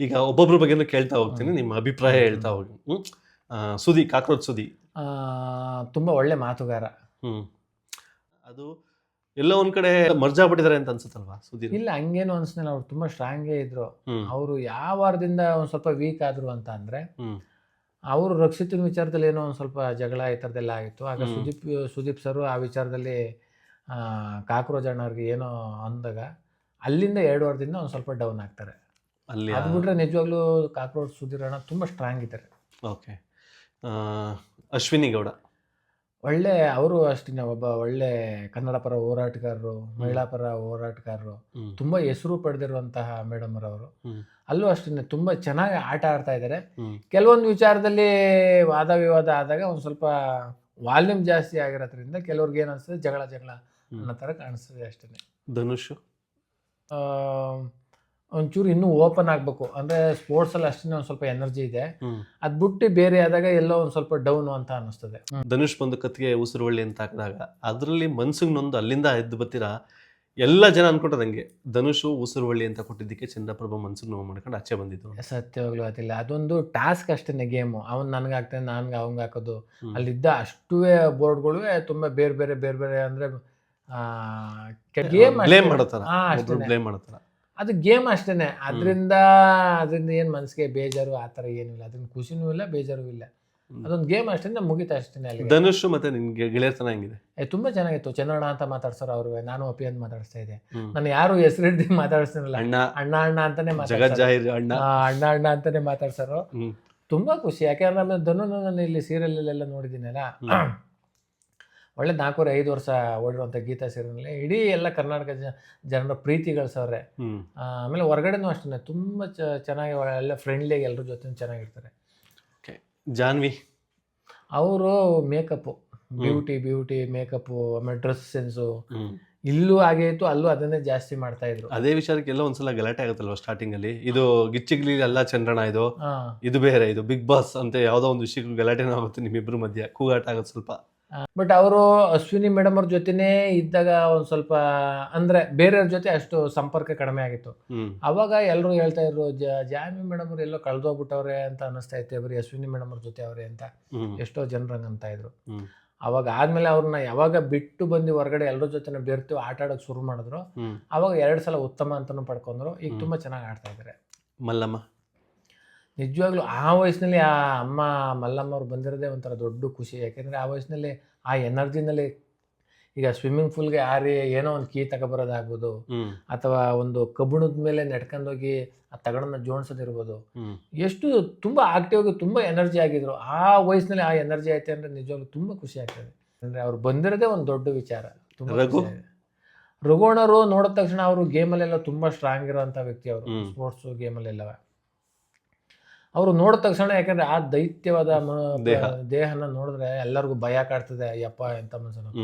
ಈಗ ಒಬ್ಬೊಬ್ಬರ ಬಗ್ಗೆನೂ ಕೇಳ್ತಾ ಹೋಗ್ತೀನಿ ನಿಮ್ಮ ಅಭಿಪ್ರಾಯ ಹೇಳ್ತಾ ಹೋಗಿ ಹ್ಮ್. ಆ, ಸುದಿ ಕಾಕ್ರೋಚ್ ಸುದಿ ಆ, ತುಂಬ ಒಳ್ಳೆ ಮಾತುಗಾರ. ಹ್ಮ್. ಅದು ಎಲ್ಲೋ ಒಂದ್ ಕಡೆ ಮರ್ಜಾ ಬಿಟ್ಟಿದ್ದಾರೆ ಅಂತ ಅನ್ಸುತ್ತಲ್ವಾ ಸುದಿ ಇಲ್ಲ ಹಂಗೇನು ಅನ್ಸ್ನಲ್ಲ ಅವ್ರು ತುಂಬಾ ಸ್ಟ್ರಾಂಗೇ ಇದ್ರು. ಹ್ಮ್. ಅವರು ಯಾವ ವಾರದಿಂದ ಒಂದ್ ಸ್ವಲ್ಪ ವೀಕ್ ಆದ್ರು ಅಂತ ಅಂದ್ರೆ ಹ್ಮ್. ಅವರು ರಕ್ಷಿತನ ವಿಚಾರದಲ್ಲಿ ಏನೋ ಒಂದು ಸ್ವಲ್ಪ ಜಗಳ ಈ ಥರದ್ದೆಲ್ಲ ಆಗಿತ್ತು. ಆಗ ಹ್ಮ್. ಸುದೀಪ್ ಸುದೀಪ್ ಸರ್ ಆ ವಿಚಾರದಲ್ಲಿ ಕಾಕ್ರೋಜ್ ಅಣ್ಣವ್ರಿಗೆ ಏನೋ ಅಂದಾಗ ಅಲ್ಲಿಂದ ಎರಡು ವಾರದಿಂದ ಒಂದು ಸ್ವಲ್ಪ ಡೌನ್ ಆಗ್ತಾರೆ. ಅಲ್ಲಿ ಅದು ಬಿಟ್ರೆ ನಿಜವಾಗ್ಲೂ ಕಾಕ್ರೋಚ್ ಸುಧೀರ್ ಅಣ್ಣ ತುಂಬ ಸ್ಟ್ರಾಂಗ್ ಇದ್ದಾರೆ. ಓಕೆ. ಅಶ್ವಿನಿ ಗೌಡ. ಒಳ್ಳೆ ಅವರು ಅಷ್ಟೇ ಒಬ್ಬ ಒಳ್ಳೆ ಕನ್ನಡ ಪರ ಹೋರಾಟಗಾರರು ಮಹಿಳಾ ಪರ ಹೋರಾಟಗಾರರು ತುಂಬ ಹೆಸರು ಪಡೆದಿರುವಂತಹ ಮೇಡಮ್ ಅವರು ಅಲ್ಲೂ ಅಷ್ಟೇ ತುಂಬಾ ಚೆನ್ನಾಗಿ ಆಟ ಆಡ್ತಾ ಇದ್ದಾರೆ. ಕೆಲವೊಂದು ವಿಚಾರದಲ್ಲಿ ವಾದ ವಿವಾದ ಆದಾಗ ಒಂದು ಸ್ವಲ್ಪ ವಾಲ್ಯೂಮ್ ಜಾಸ್ತಿ ಆಗಿರೋದ್ರಿಂದ ಕೆಲವ್ರಿಗೆ ಏನು ಅನಿಸ್ತದೆ ಜಗಳ ಜಗಳ. ಅನ್ನೋ ಥರ ಕಾಣಿಸ್ತದೆ ಅಷ್ಟೇ ಧನುಷ್. ಒಂಚೂರು ಇನ್ನೂ ಓಪನ್ ಆಗಬೇಕು. ಅಂದರೆ ಸ್ಪೋರ್ಟ್ಸಲ್ಲಿ ಅಷ್ಟೇ ಒಂದು ಸ್ವಲ್ಪ ಎನರ್ಜಿ ಇದೆ. ಅದ್ ಬಿಟ್ಟು ಬೇರೆ ಆದಾಗ ಎಲ್ಲೋ ಒಂದು ಸ್ವಲ್ಪ ಡೌನು ಅಂತ ಅನಿಸ್ತದೆ. ಧನುಷ್ ಬಂದು ಕತ್ತಿಗೆ ಉಸಿರುವಳ್ಳಿ ಅಂತ ಹಾಕಿದಾಗ ಅದರಲ್ಲಿ ಮನ್ಸಿಗೆ ನೊಂದು ಅಲ್ಲಿಂದ ಎದ್ದು ಬತ್ತೀರಾ ಎಲ್ಲ ಜನ ಅನ್ಕೊಂಡ್ರೆ ನಂಗೆ ಧನುಷು ಉಸಿರುವಳ್ಳಿ ಅಂತ ಕೊಟ್ಟಿದ್ದಕ್ಕೆ ಚಂದ್ರಪ್ರಭು ಮನ್ಸಿಗೆ ನೋವು ಮಾಡ್ಕೊಂಡು ಆಚೆ ಬಂದಿದ್ದು ಸತ್ಯವಾಗ್ಲೂ ಅದಿಲ್ಲ. ಅದೊಂದು ಟಾಸ್ಕ್ ಅಷ್ಟೇ ಗೇಮು ಅವ್ನು ನನಗೆ ಹಾಕ್ತಾನೆ ನನ್ಗೆ ಅವಂಗೆ ಹಾಕೋದು. ಅಲ್ಲಿದ್ದ ಅಷ್ಟೂ ಬೋರ್ಡ್ಗಳು ತುಂಬ ಬೇರೆ ಬೇರೆ ಬೇರೆ ಬೇರೆ ಅಂದರೆ ಗೇಮ್ ಬ್ಲೇಮ್ ಅದು ಗೇಮ್ ಅಷ್ಟೇನೆ. ಅದರಿಂದ ಅದರಿಂದ ಏನು ಮನಸ್ಸಿಗೆ ಬೇಜಾರು ಆ ಥರ ಏನಿಲ್ಲ ಅದನ್ನ ಖುಷಿನೂ ಇಲ್ಲ ಬೇಜಾರು ಇಲ್ಲ. ಅದೊಂದು ಗೇಮ್ ಅಷ್ಟೇ ಮುಗಿತಾ ಅಷ್ಟೇ ಅಲ್ಲಿ. ಧನುಷ್ ಮತ್ತೆ ನಿಮಗೆ ಗೆಳೆಯರ್ ಚೆನ್ನಾಗಿದೆ ಏ, ತುಂಬಾ ಚೆನ್ನಾಗಿತ್ತು. ಚಂದ್ರಣ್ಣ ಅಂತ ಮಾತಾಡ್ಸೋರು ಅವರು. ನಾನು ಅಪಿ ಅಂತ ಮಾತಾಡಿಸ್ತಾ ಇದ್ದೆ. ನಾನು ಯಾರು ಹೆಸರು ಹಿಡ್ದು ಮಾತಾಡಿಸ್ತಿರಲ್ಲ. ಅಣ್ಣ. ಅಣ್ಣ ಅಣ್ಣ ಅಂತಾನೆ ಅಣ್ಣ. ಅಣ್ಣ ಅಣ್ಣ ಅಂತಾನೆ ಮಾತಾಡ್ಸೋರು. ತುಂಬಾ ಖುಷಿ. ಯಾಕೆಂದ್ರೆ ಧನು ನಾನು ಇಲ್ಲಿ ಸೀರಿಯಲ್ಲೆಲ್ಲ ನೋಡಿದ್ದೀನಲ್ಲ. ಹ್ಮ್. ಒಳ್ಳೆ ನಾಲ್ಕೂವರೆ ಐದು ವರ್ಷ ಓಡಿರುವಂಥ ಗೀತಾ ಸೀರಿಯಲ್ ಇಡೀ ಎಲ್ಲ ಕರ್ನಾಟಕ ಜನರ ಪ್ರೀತಿ ಗಳಿಸವ್ರೆ ಆಮೇಲೆ ಹೊರಗಡೆನೂ ಅಷ್ಟೇ ತುಂಬ ಚ ಚೆನ್ನಾಗಿ ಎಲ್ಲ ಫ್ರೆಂಡ್ಲಿಯಾಗಿ ಎಲ್ಲರ ಜೊತೆ ಚೆನ್ನಾಗಿರ್ತಾರೆ. ಓಕೆ. ಜಾನ್ವಿ? ಅವರು ಮೇಕಪ್ಪು ಬ್ಯೂಟಿ ಬ್ಯೂಟಿ ಮೇಕಪ್ಪು ಆಮೇಲೆ ಡ್ರೆಸ್ ಸೆನ್ಸು ಇಲ್ಲೂ ಹಾಗೆ ಇತ್ತು ಅಲ್ಲೂ ಅದನ್ನೇ ಜಾಸ್ತಿ ಮಾಡ್ತಾ ಇದ್ರು. ಅದೇ ವಿಚಾರಕ್ಕೆ ಎಲ್ಲ ಒಂದ್ಸಲ ಗಲಾಟೆ ಆಗುತ್ತಲ್ವ ಸ್ಟಾರ್ಟಿಂಗ್ ಅಲ್ಲಿ? ಇದು ಗಿಚ್ಚಿಗ್ಲಿ ಎಲ್ಲ ಚಂದ್ರಣ ಇದು ಇದು ಬೇರೆ ಇದು ಬಿಗ್ ಬಾಸ್ ಅಂತ ಯಾವ್ದೋ ಒಂದು ವಿಷಯಕ್ಕೆ ಗಲಾಟೆನೂ ಆಗುತ್ತೆ ನಿಮ್ಮಿಬ್ರು ಮಧ್ಯ. ಕೂಗಾಟ ಆಗುತ್ತೆ ಸ್ವಲ್ಪ. ಬಟ್ ಅವರು ಅಶ್ವಿನಿ ಮೇಡಮ್ ಅವ್ರ ಜೊತೆನೇ ಇದ್ದಾಗ ಒಂದು ಸ್ವಲ್ಪ ಅಂದ್ರೆ ಬೇರೆಯವ್ರ ಜೊತೆ ಅಷ್ಟು ಸಂಪರ್ಕ ಕಡಿಮೆ ಆಗಿತ್ತು. ಅವಾಗ ಎಲ್ಲರೂ ಹೇಳ್ತಾ ಇದ್ರು ಜಾಮಿ ಮೇಡಮ್ ಅವ್ರು ಎಲ್ಲೋ ಕಳೆದೋಗ್ಬಿಟ್ಟವ್ರೆ ಅಂತ ಅನಿಸ್ತಾ ಇತ್ತು ಬರೀ ಅಶ್ವಿನಿ ಮೇಡಮ್ ಅವ್ರ ಜೊತೆ ಅವ್ರೆ ಅಂತ. ಎಷ್ಟೋ ಜನರ ಅಂತ ಇದ್ರು. ಅವಾಗ ಆದ್ಮೇಲೆ ಅವ್ರನ್ನ ಯಾವಾಗ ಬಿಟ್ಟು ಬಂದು ಹೊರಗಡೆ ಎಲ್ಲರ ಜೊತೆ ಬೆರ್ತು ಆಟ ಆಡೋಕೆ ಶುರು ಮಾಡಿದ್ರು. ಅವಾಗ ಎರಡು ಸಲ ಉತ್ತಮ ಅಂತಾನು ಪಡ್ಕೊಂಡ್ರು. ಈಗ ತುಂಬಾ ಚೆನ್ನಾಗಿ ಆಡ್ತಾ ಇದ್ದಾರೆ ಮಲ್ಲಮ್ಮ. ನಿಜವಾಗ್ಲೂ ಆ ವಯಸ್ಸಿನಲ್ಲಿ ಆ ಅಮ್ಮ ಮಲ್ಲಮ್ಮ ಅವ್ರು ಬಂದಿರೋದೇ ಒಂಥರ ದೊಡ್ಡ ಖುಷಿ. ಯಾಕೆಂದರೆ ಆ ವಯಸ್ಸಿನಲ್ಲಿ ಆ ಎನರ್ಜಿನಲ್ಲಿ ಈಗ ಸ್ವಿಮ್ಮಿಂಗ್ ಪೂಲ್ಗೆ ಆರಿ ಏನೋ ಒಂದು ಕೀ ತಗೊಬರೋದಾಗ್ಬೋದು ಅಥವಾ ಒಂದು ಕಬ್ಬಿಣದ ಮೇಲೆ ನೆಡ್ಕೊಂಡೋಗಿ ಆ ತಗಡನ್ನ ಜೋಡಿಸೋದಿರ್ಬೋದು. ಎಷ್ಟು ತುಂಬ ಆಕ್ಟಿವ್ ಆಗಿ ತುಂಬ ಎನರ್ಜಿ ಆಗಿದ್ರು. ಆ ವಯಸ್ಸಿನಲ್ಲಿ ಆ ಎನರ್ಜಿ ಐತೆ ಅಂದರೆ ನಿಜವಾಗ್ಲೂ ತುಂಬ ಖುಷಿ ಆಗ್ತದೆ. ಅಂದರೆ ಅವ್ರು ಬಂದಿರೋದೇ ಒಂದು ದೊಡ್ಡ ವಿಚಾರ. ತುಂಬ ರಘುವಣರು ನೋಡಿದ ತಕ್ಷಣ ಅವರು ಗೇಮಲ್ಲೆಲ್ಲ ತುಂಬ ಸ್ಟ್ರಾಂಗ್ ಇರೋಂಥ ವ್ಯಕ್ತಿ ಅವರು. ಸ್ಪೋರ್ಟ್ಸು ಗೇಮಲ್ಲೆಲ್ಲ ಅವರು ನೋಡಿದ ತಕ್ಷಣ ಯಾಕಂದ್ರೆ ಆ ದೈತ್ಯವಾದ. ದೇಹನ ನೋಡಿದ್ರೆ ಎಲ್ಲರಿಗೂ ಭಯ ಕಾಡ್ತದೆ ಯಪ್ಪ ಎಂತ ಮನಸ್ಸು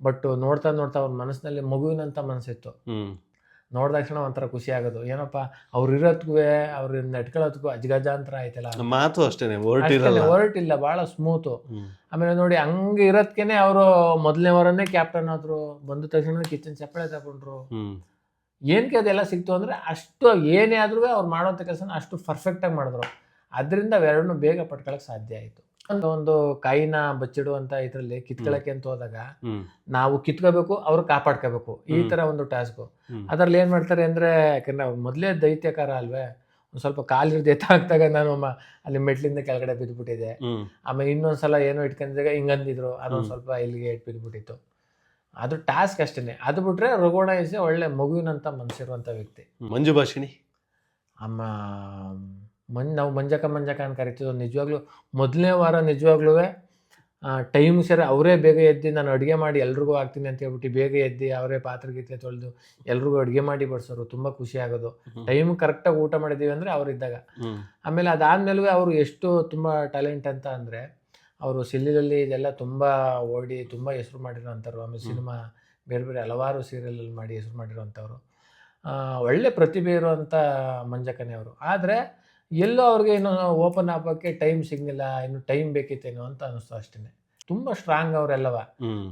ಬಟ್ ನೋಡ್ತಾ ನೋಡ್ತಾ ಅವ್ರ ಮನಸ್ಸಿನಲ್ಲಿ ಮಗುವಿನಂತ ಮನಸ್ಸಿತ್ತು. ನೋಡಿದ ತಕ್ಷಣ ಒಂಥರ ಖುಷಿ ಆಗೋದು. ಏನಪ್ಪ ಅವ್ರು ಇರೋದ್ಗೂ ಅವ್ರ ನಡ್ಕೊಳ್ಳೋದಕ್ಕೂ ಅಜ್ಗಜಾಂತರ ಆಯ್ತಲ್ಲ. ಮಾತು ಅಷ್ಟೇ ಹೊರಟಿರಲ್ಲ ಹೊರಟಿಲ್ಲ ಭಾಳ ಸ್ಮೂತು ಆಮೇಲೆ ನೋಡಿ ಹಂಗೆ ಇರೋದ್ಕೇನೆ ಅವರು ಮೊದಲನೇ ವಾರನೇ ಕ್ಯಾಪ್ಟನ್ ಆದ್ರು. ಬಂದ ತಕ್ಷಣ ಕಿಚನ್ ಚಪ್ಪಳೆ ತಗೊಂಡ್ರು. ಏನಕ್ಕೆ ಅದೆಲ್ಲ ಸಿಕ್ತು ಅಂದರೆ ಅಷ್ಟು ಏನೇ ಆದ್ರೂ ಅವ್ರು ಮಾಡೋಂಥ ಕೆಲಸನ ಅಷ್ಟು ಪರ್ಫೆಕ್ಟಾಗಿ ಮಾಡಿದ್ರು. ಅದರಿಂದ ಅವೆರಡನ್ನೂ ಬೇಗ ಪಟ್ಕೊಳ್ಳೋಕೆ ಸಾಧ್ಯ ಆಯಿತು. ಒಂದು ಒಂದು ಬಚ್ಚಿಡು ಅಂತ ಇದರಲ್ಲಿ ಕಿತ್ಕೊಳಕ್ಕೆ ಅಂತ ಹೋದಾಗ ನಾವು ಕಿತ್ಕೋಬೇಕು ಅವ್ರು ಕಾಪಾಡ್ಕೋಬೇಕು. ಈ ತರ ಒಂದು ಟಾಸ್ಕ್ ಅದರಲ್ಲಿ ಏನು ಮಾಡ್ತಾರೆ ಅಂದ್ರೆ ಯಾಕಂದ್ರೆ ಮೊದಲೇ ದೈತ್ಯಕಾರ ಅಲ್ವೇ? ಒಂದು ಸ್ವಲ್ಪ ಕಾಲಿರ್ದು ಎತ್ತಾಗ್ದಾಗ ನಾನು ಅಲ್ಲಿ ಮೆಟ್ಲಿಂದ ಕೆಳಗಡೆ ಬಿದ್ದುಬಿಟ್ಟಿದೆ ಆಮೇಲೆ ಇನ್ನೊಂದ್ಸಲ ಏನೋ ಇಟ್ಕೊಂಡಿದ್ದಾಗ ಹಿಂಗಂದಿದ್ರು ಅದೊಂದು. ಸ್ವಲ್ಪ ಇಲ್ಲಿಗೆ ಇಟ್ಟು ಬಿದ್ದುಬಿಟ್ಟಿತ್ತು ಅದು ಟಾಸ್ಕ್ ಅಷ್ಟೇ ಅದು ಬಿಟ್ರೆ ರಘೋಣ ಇಸ್ ಒಳ್ಳೆ ಮಗುವಿನಂತ ಮನಸ್ಸಿರುವಂಥ ವ್ಯಕ್ತಿ. ಮಂಜು ಭಾಷಿಣಿ. ಅಮ್ಮ ಮನ್ ನಾವು ಮಂಜಕ ಮಂಜಕ ಅಂತ ಕರಿತೀವಿ ನಿಜವಾಗ್ಲೂ ಮೊದಲನೇ ವಾರ ನಿಜವಾಗ್ಲೂ ಟೈಮ್ ಸರಿ ಅವರೇ ಬೇಗ ಎದ್ದು ನಾನು ಅಡುಗೆ ಮಾಡಿ ಎಲ್ರಿಗೂ ಹಾಕ್ತೀನಿ ಅಂತ ಹೇಳ್ಬಿಟ್ಟು ಬೇಗ ಎದ್ದು ಅವರೇ ಪಾತ್ರೆ ಗೀತ್ರೆ ತೊಳೆದು ಎಲ್ರಿಗೂ ಅಡುಗೆ ಮಾಡಿ ಬಡಿಸೋರು. ತುಂಬ ಖುಷಿ ಆಗೋದು. ಟೈಮ್ ಕರೆಕ್ಟಾಗಿ ಊಟ ಮಾಡಿದ್ದೀವಿ ಅಂದರೆ ಅವರಿದ್ದಾಗ. ಆಮೇಲೆ ಅದಾದಮೇಲೂ ಅವರು ಎಷ್ಟು ತುಂಬ ಟ್ಯಾಲೆಂಟ್ ಅಂತ ಅಂದರೆ ಅವರು ಸಿಲ್ಲಿಲಲ್ಲಿ ಇದೆಲ್ಲ ತುಂಬ ಓಡಿ ತುಂಬ ಹೆಸರು ಮಾಡಿರೋಂಥವ್ರು ಆಮೇಲೆ. ಸಿನಿಮಾ ಬೇರೆ ಬೇರೆ ಹಲವಾರು ಸೀರಿಯಲಲ್ಲಿ ಮಾಡಿ ಹೆಸರು ಮಾಡಿರೋಂಥವ್ರು ಒಳ್ಳೆ ಪ್ರತಿಭೆ ಇರುವಂಥ ಮಂಜಕನೆ ಅವರು. ಆದರೆ ಎಲ್ಲೋ ಅವ್ರಿಗೆ ಇನ್ನು ಓಪನ್ ಆಗೋಕ್ಕೆ ಟೈಮ್ ಸಿಗಲಿಲ್ಲ ಇನ್ನು ಟೈಮ್ ಬೇಕಿತ್ತೇನೋ ಅಂತ ಅನ್ನಿಸ್ತು ಅಷ್ಟೇ ತುಂಬ ಸ್ಟ್ರಾಂಗ್ ಅವರೆಲ್ಲವ.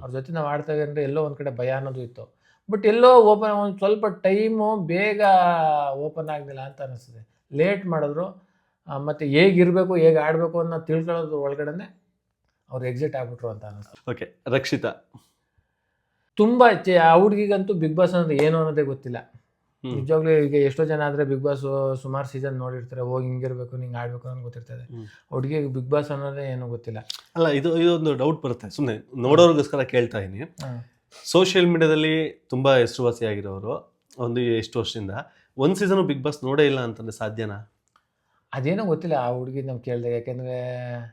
ಅವ್ರ ಜೊತೆ ನಾವು ಆಡ್ತಾ ಅಂದರೆ ಎಲ್ಲೋ ಒಂದು ಕಡೆ ಭಯ ಅನ್ನೋದು ಇತ್ತು. ಬಟ್ ಎಲ್ಲೋ ಓಪನ್ ಒಂದು ಸ್ವಲ್ಪ ಟೈಮು ಬೇಗ ಓಪನ್ ಆಗಲಿಲ್ಲ ಅಂತ ಅನಿಸ್ತದೆ. ಲೇಟ್ ಮಾಡಿದ್ರು. ಮತ್ತು ಮತ್ತೆ ಹೇಗಿರಬೇಕು ಹೇಗೆ ಆಡಬೇಕು ಅನ್ನೋ ತಿಳ್ಕೊಳ್ಳೋದು ಒಳಗಡೆ ಅವ್ರು ಎಕ್ಸಿಟ್ ಆಗ್ಬಿಟ್ರು ಅಂತ ಅನಿಸ್ತು ಓಕೆ ರಕ್ಷಿತಾ. ತುಂಬ ಆ ಹುಡುಗಿಗಂತೂ ಬಿಗ್ ಬಾಸ್ ಅಂದ್ರೆ ಏನು ಅನ್ನೋದೇ ಗೊತ್ತಿಲ್ಲ. ಹ್ಮ್. ನಿಜವಾಗ್ಲೂ ಈಗ ಎಷ್ಟೋ ಜನ ಆದರೆ ಬಿಗ್ ಬಾಸ್ ಸುಮಾರು ಸೀಸನ್ ನೋಡಿರ್ತಾರೆ ಹೋಗಿ ಹಿಂಗಿರ್ಬೇಕು ನಿಂಗೆ ಆಡ್ಬೇಕು ಅನ್ನೋ ಗೊತ್ತಿರ್ತದೆ. ಹ್ಮ್. ಹುಡುಗಿಗೆ ಬಿಗ್ ಬಾಸ್ ಅನ್ನೋದೇ ಏನೂ ಗೊತ್ತಿಲ್ಲ. ಅಲ್ಲ ಇದು ಇದೊಂದು ಡೌಟ್ ಬರುತ್ತೆ. ಸುಮ್ಮನೆ ನೋಡೋರಿಗೋಸ್ಕರ ಕೇಳ್ತಾ ಇದೀನಿ. ಸೋಷಿಯಲ್ ಮೀಡಿಯಾದಲ್ಲಿ ತುಂಬಾ ಹೆಸರುವಾಸಿ ಆಗಿರೋರು ಒಂದು ಎಷ್ಟು ವರ್ಷದಿಂದ. ಒಂದ್ ಸೀಸನ್ ಬಿಗ್ ಬಾಸ್ ನೋಡೇ ಇಲ್ಲ ಅಂತಂದ್ರೆ ಸಾಧ್ಯನಾ? ಅದೇನೋ ಗೊತ್ತಿಲ್ಲ ಆ ಹುಡುಗಿ ನಾವು ಕೇಳಿದೆ ಯಾಕೆಂದ್ರೆ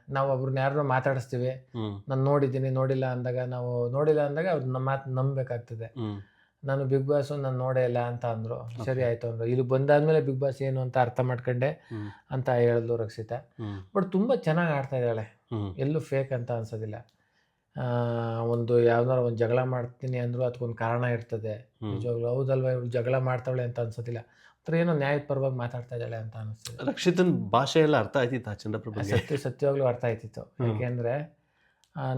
ನಾವು ಒಬ್ರನ್ನ ಯಾರನ್ನೋ ಮಾತಾಡಿಸ್ತೀವಿ. ನಾನು ನೋಡಿದ್ದೀನಿ ನೋಡಿಲ್ಲ ಅಂದಾಗ ನಾವು ನೋಡಿಲ್ಲ ಅಂದಾಗ ಅವ್ರು ನಮ್ಮ ಮಾತು ನಂಬಬೇಕಾಗ್ತದೆ. ನಾನು ಬಿಗ್ ಬಾಸ್ ನಾನು ನೋಡೇ ಇಲ್ಲ ಅಂತ ಅಂದ್ರು. ಸರಿ ಆಯ್ತು ಅಂದ್ರು. ಇಲ್ಲಿ ಬಂದಾದ್ಮೇಲೆ ಬಿಗ್ ಬಾಸ್ ಏನು ಅಂತ ಅರ್ಥ ಮಾಡ್ಕೊಂಡೆ ಅಂತ ಹೇಳಿದ್ಲು ರಕ್ಷಿತಾ. ಬಟ್ ತುಂಬಾ ಚೆನ್ನಾಗಿ ಆಡ್ತಾ ಇದ್ದಾಳೆ. ಎಲ್ಲೂ ಫೇಕ್ ಅಂತ ಅನ್ಸೋದಿಲ್ಲ. ಒಂದು ಯಾವ್ದಾರ ಒಂದು ಜಗಳ ಮಾಡ್ತೀನಿ ಅಂದರೂ ಅದಕ್ಕೊಂದು ಕಾರಣ ಇರ್ತದೆ. ನಿಜವಾಗ್ಲೂ ಹೌದಲ್ವಾ? ಇವಳು ಜಗಳ ಮಾಡ್ತಾವಳೆ ಅಂತ ಅನ್ಸೋದಿಲ್ಲ. ಒಂಥರ ಏನೋ ನ್ಯಾಯದ ಪರವಾಗಿ ಮಾತಾಡ್ತಾ ಇದ್ದಾಳೆ ಅಂತ ಅನಿಸ್ತದೆ ರಕ್ಷಿತನ್ ಭಾಷೆ ಎಲ್ಲ ಅರ್ಥ ಆಯ್ತಿತ್ತ ಚಂದ್ರಪ್ರಭುಗೆ? ಸತ್ಯ ಸತ್ಯವಾಗ್ಲೂ ಅರ್ಥ ಆಯ್ತಿತ್ತು. ಯಾಕೆಂದ್ರೆ